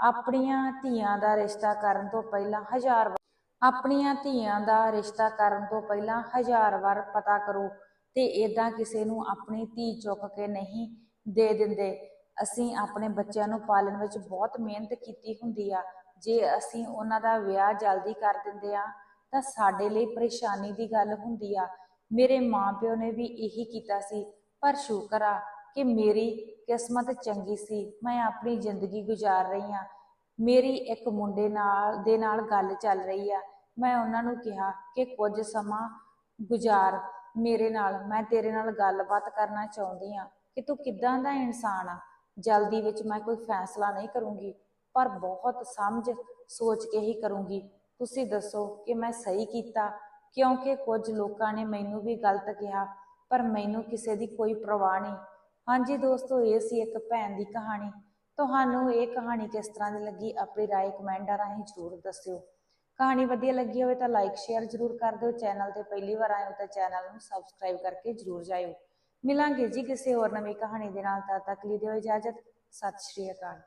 S1: ਆਪਣੀਆਂ ਧੀਆਂ ਦਾ ਰਿਸ਼ਤਾ ਕਰਨ ਤੋਂ ਪਹਿਲਾਂ ਹਜ਼ਾਰ ਆਪਣੀਆਂ ਧੀਆਂ ਦਾ ਰਿਸ਼ਤਾ ਕਰਨ ਤੋਂ ਪਹਿਲਾਂ ਹਜ਼ਾਰ ਵਾਰ ਪਤਾ ਕਰੋ ਤੇ ਇਦਾਂ ਕਿਸੇ ਨੂੰ ਆਪਣੀ ਧੀ ਚੁੱਕ ਕੇ ਨਹੀਂ ਦੇ ਦਿੰਦੇ। ਅਸੀਂ ਆਪਣੇ ਬੱਚਿਆਂ ਨੂੰ ਪਾਲਣ ਵਿੱਚ ਬਹੁਤ ਮਿਹਨਤ ਕੀਤੀ ਹੁੰਦੀ ਆ। ਜੇ ਅਸੀਂ ਉਹਨਾਂ ਦਾ ਵਿਆਹ ਜਲਦੀ ਕਰ ਦਿੰਦੇ ਆ ਤਾਂ ਸਾਡੇ ਲਈ ਪਰੇਸ਼ਾਨੀ ਦੀ ਗੱਲ ਹੁੰਦੀ ਆ। ਮੇਰੇ ਮਾਪਿਓ ਨੇ ਵੀ ਇਹੀ ਕੀਤਾ ਸੀ। ਪਰ ਸ਼ੁਕਰ ਆ ਕਿ ਮੇਰੀ ਕਿਸਮਤ ਚੰਗੀ ਸੀ। ਮੈਂ ਆਪਣੀ ਜ਼ਿੰਦਗੀ ਗੁਜ਼ਾਰ ਰਹੀ ਆ ਮੇਰੀ ਇੱਕ ਮੁੰਡੇ ਨਾਲ, ਦੇ ਨਾਲ ਗੱਲ ਚੱਲ ਰਹੀ ਆ। ਮੈਂ ਉਹਨਾਂ ਨੂੰ ਕਿਹਾ ਕਿ ਕੁਝ ਸਮਾਂ ਗੁਜ਼ਾਰ ਮੇਰੇ ਨਾਲ। ਮੈਂ ਤੇਰੇ ਨਾਲ ਗੱਲਬਾਤ ਕਰਨਾ ਚਾਹੁੰਦੀ ਆ ਕਿ ਤੂੰ ਕਿੱਦਾਂ ਦਾ ਇਨਸਾਨ ਆ? ਜਲਦੀ ਵਿੱਚ ਮੈਂ ਕੋਈ ਫੈਸਲਾ ਨਹੀਂ ਕਰੂੰਗੀ। ਪਰ ਬਹੁਤ ਸਮਝ ਸੋਚ ਕੇ ਹੀ ਕਰੂੰਗੀ। ਤੁਸੀਂ ਦੱਸੋ ਕਿ ਮੈਂ ਸਹੀ ਕੀਤਾ, ਕਿਉਂਕਿ ਕੁਝ ਲੋਕਾਂ ਨੇ ਮੈਨੂੰ ਵੀ ਗਲਤ ਕਿਹਾ, ਪਰ ਮੈਨੂੰ ਕਿਸੇ ਦੀ ਕੋਈ ਪਰਵਾਹ ਨਹੀਂ। ਹਾਂਜੀ ਦੋਸਤੋ, ਇਹ ਸੀ ਇੱਕ ਭੈਣ ਦੀ ਕਹਾਣੀ। ਤੁਹਾਨੂੰ ਇਹ ਕਹਾਣੀ ਕਿਸ ਤਰ੍ਹਾਂ ਦੀ ਲੱਗੀ, ਆਪਣੀ ਰਾਏ ਕਮੈਂਟਾਂ ਰਾਹੀਂ ਜ਼ਰੂਰ ਦੱਸਿਓ। ਕਹਾਣੀ ਵਧੀਆ ਲੱਗੀ ਹੋਵੇ ਤਾਂ ਲਾਈਕ, ਸ਼ੇਅਰ ਜ਼ਰੂਰ ਕਰ ਦਿਓ। ਚੈਨਲ ਤੇ ਪਹਿਲੀ ਵਾਰ ਆਏ ਹੋ ਤਾਂ ਚੈਨਲ ਨੂੰ ਸਬਸਕ੍ਰਾਈਬ ਕਰਕੇ ਜ਼ਰੂਰ ਜਾਇਓ। ਮਿਲਾਂਗੇ ਜੀ ਕਿਸੇ ਹੋਰ ਨਵੀਂ ਕਹਾਣੀ ਦੇ ਨਾਲ, ਤਦ ਤੱਕ ਲਈ ਦਿਓ ਇਜਾਜ਼ਤ। ਸਤਿ ਸ਼੍ਰੀ ਅਕਾਲ।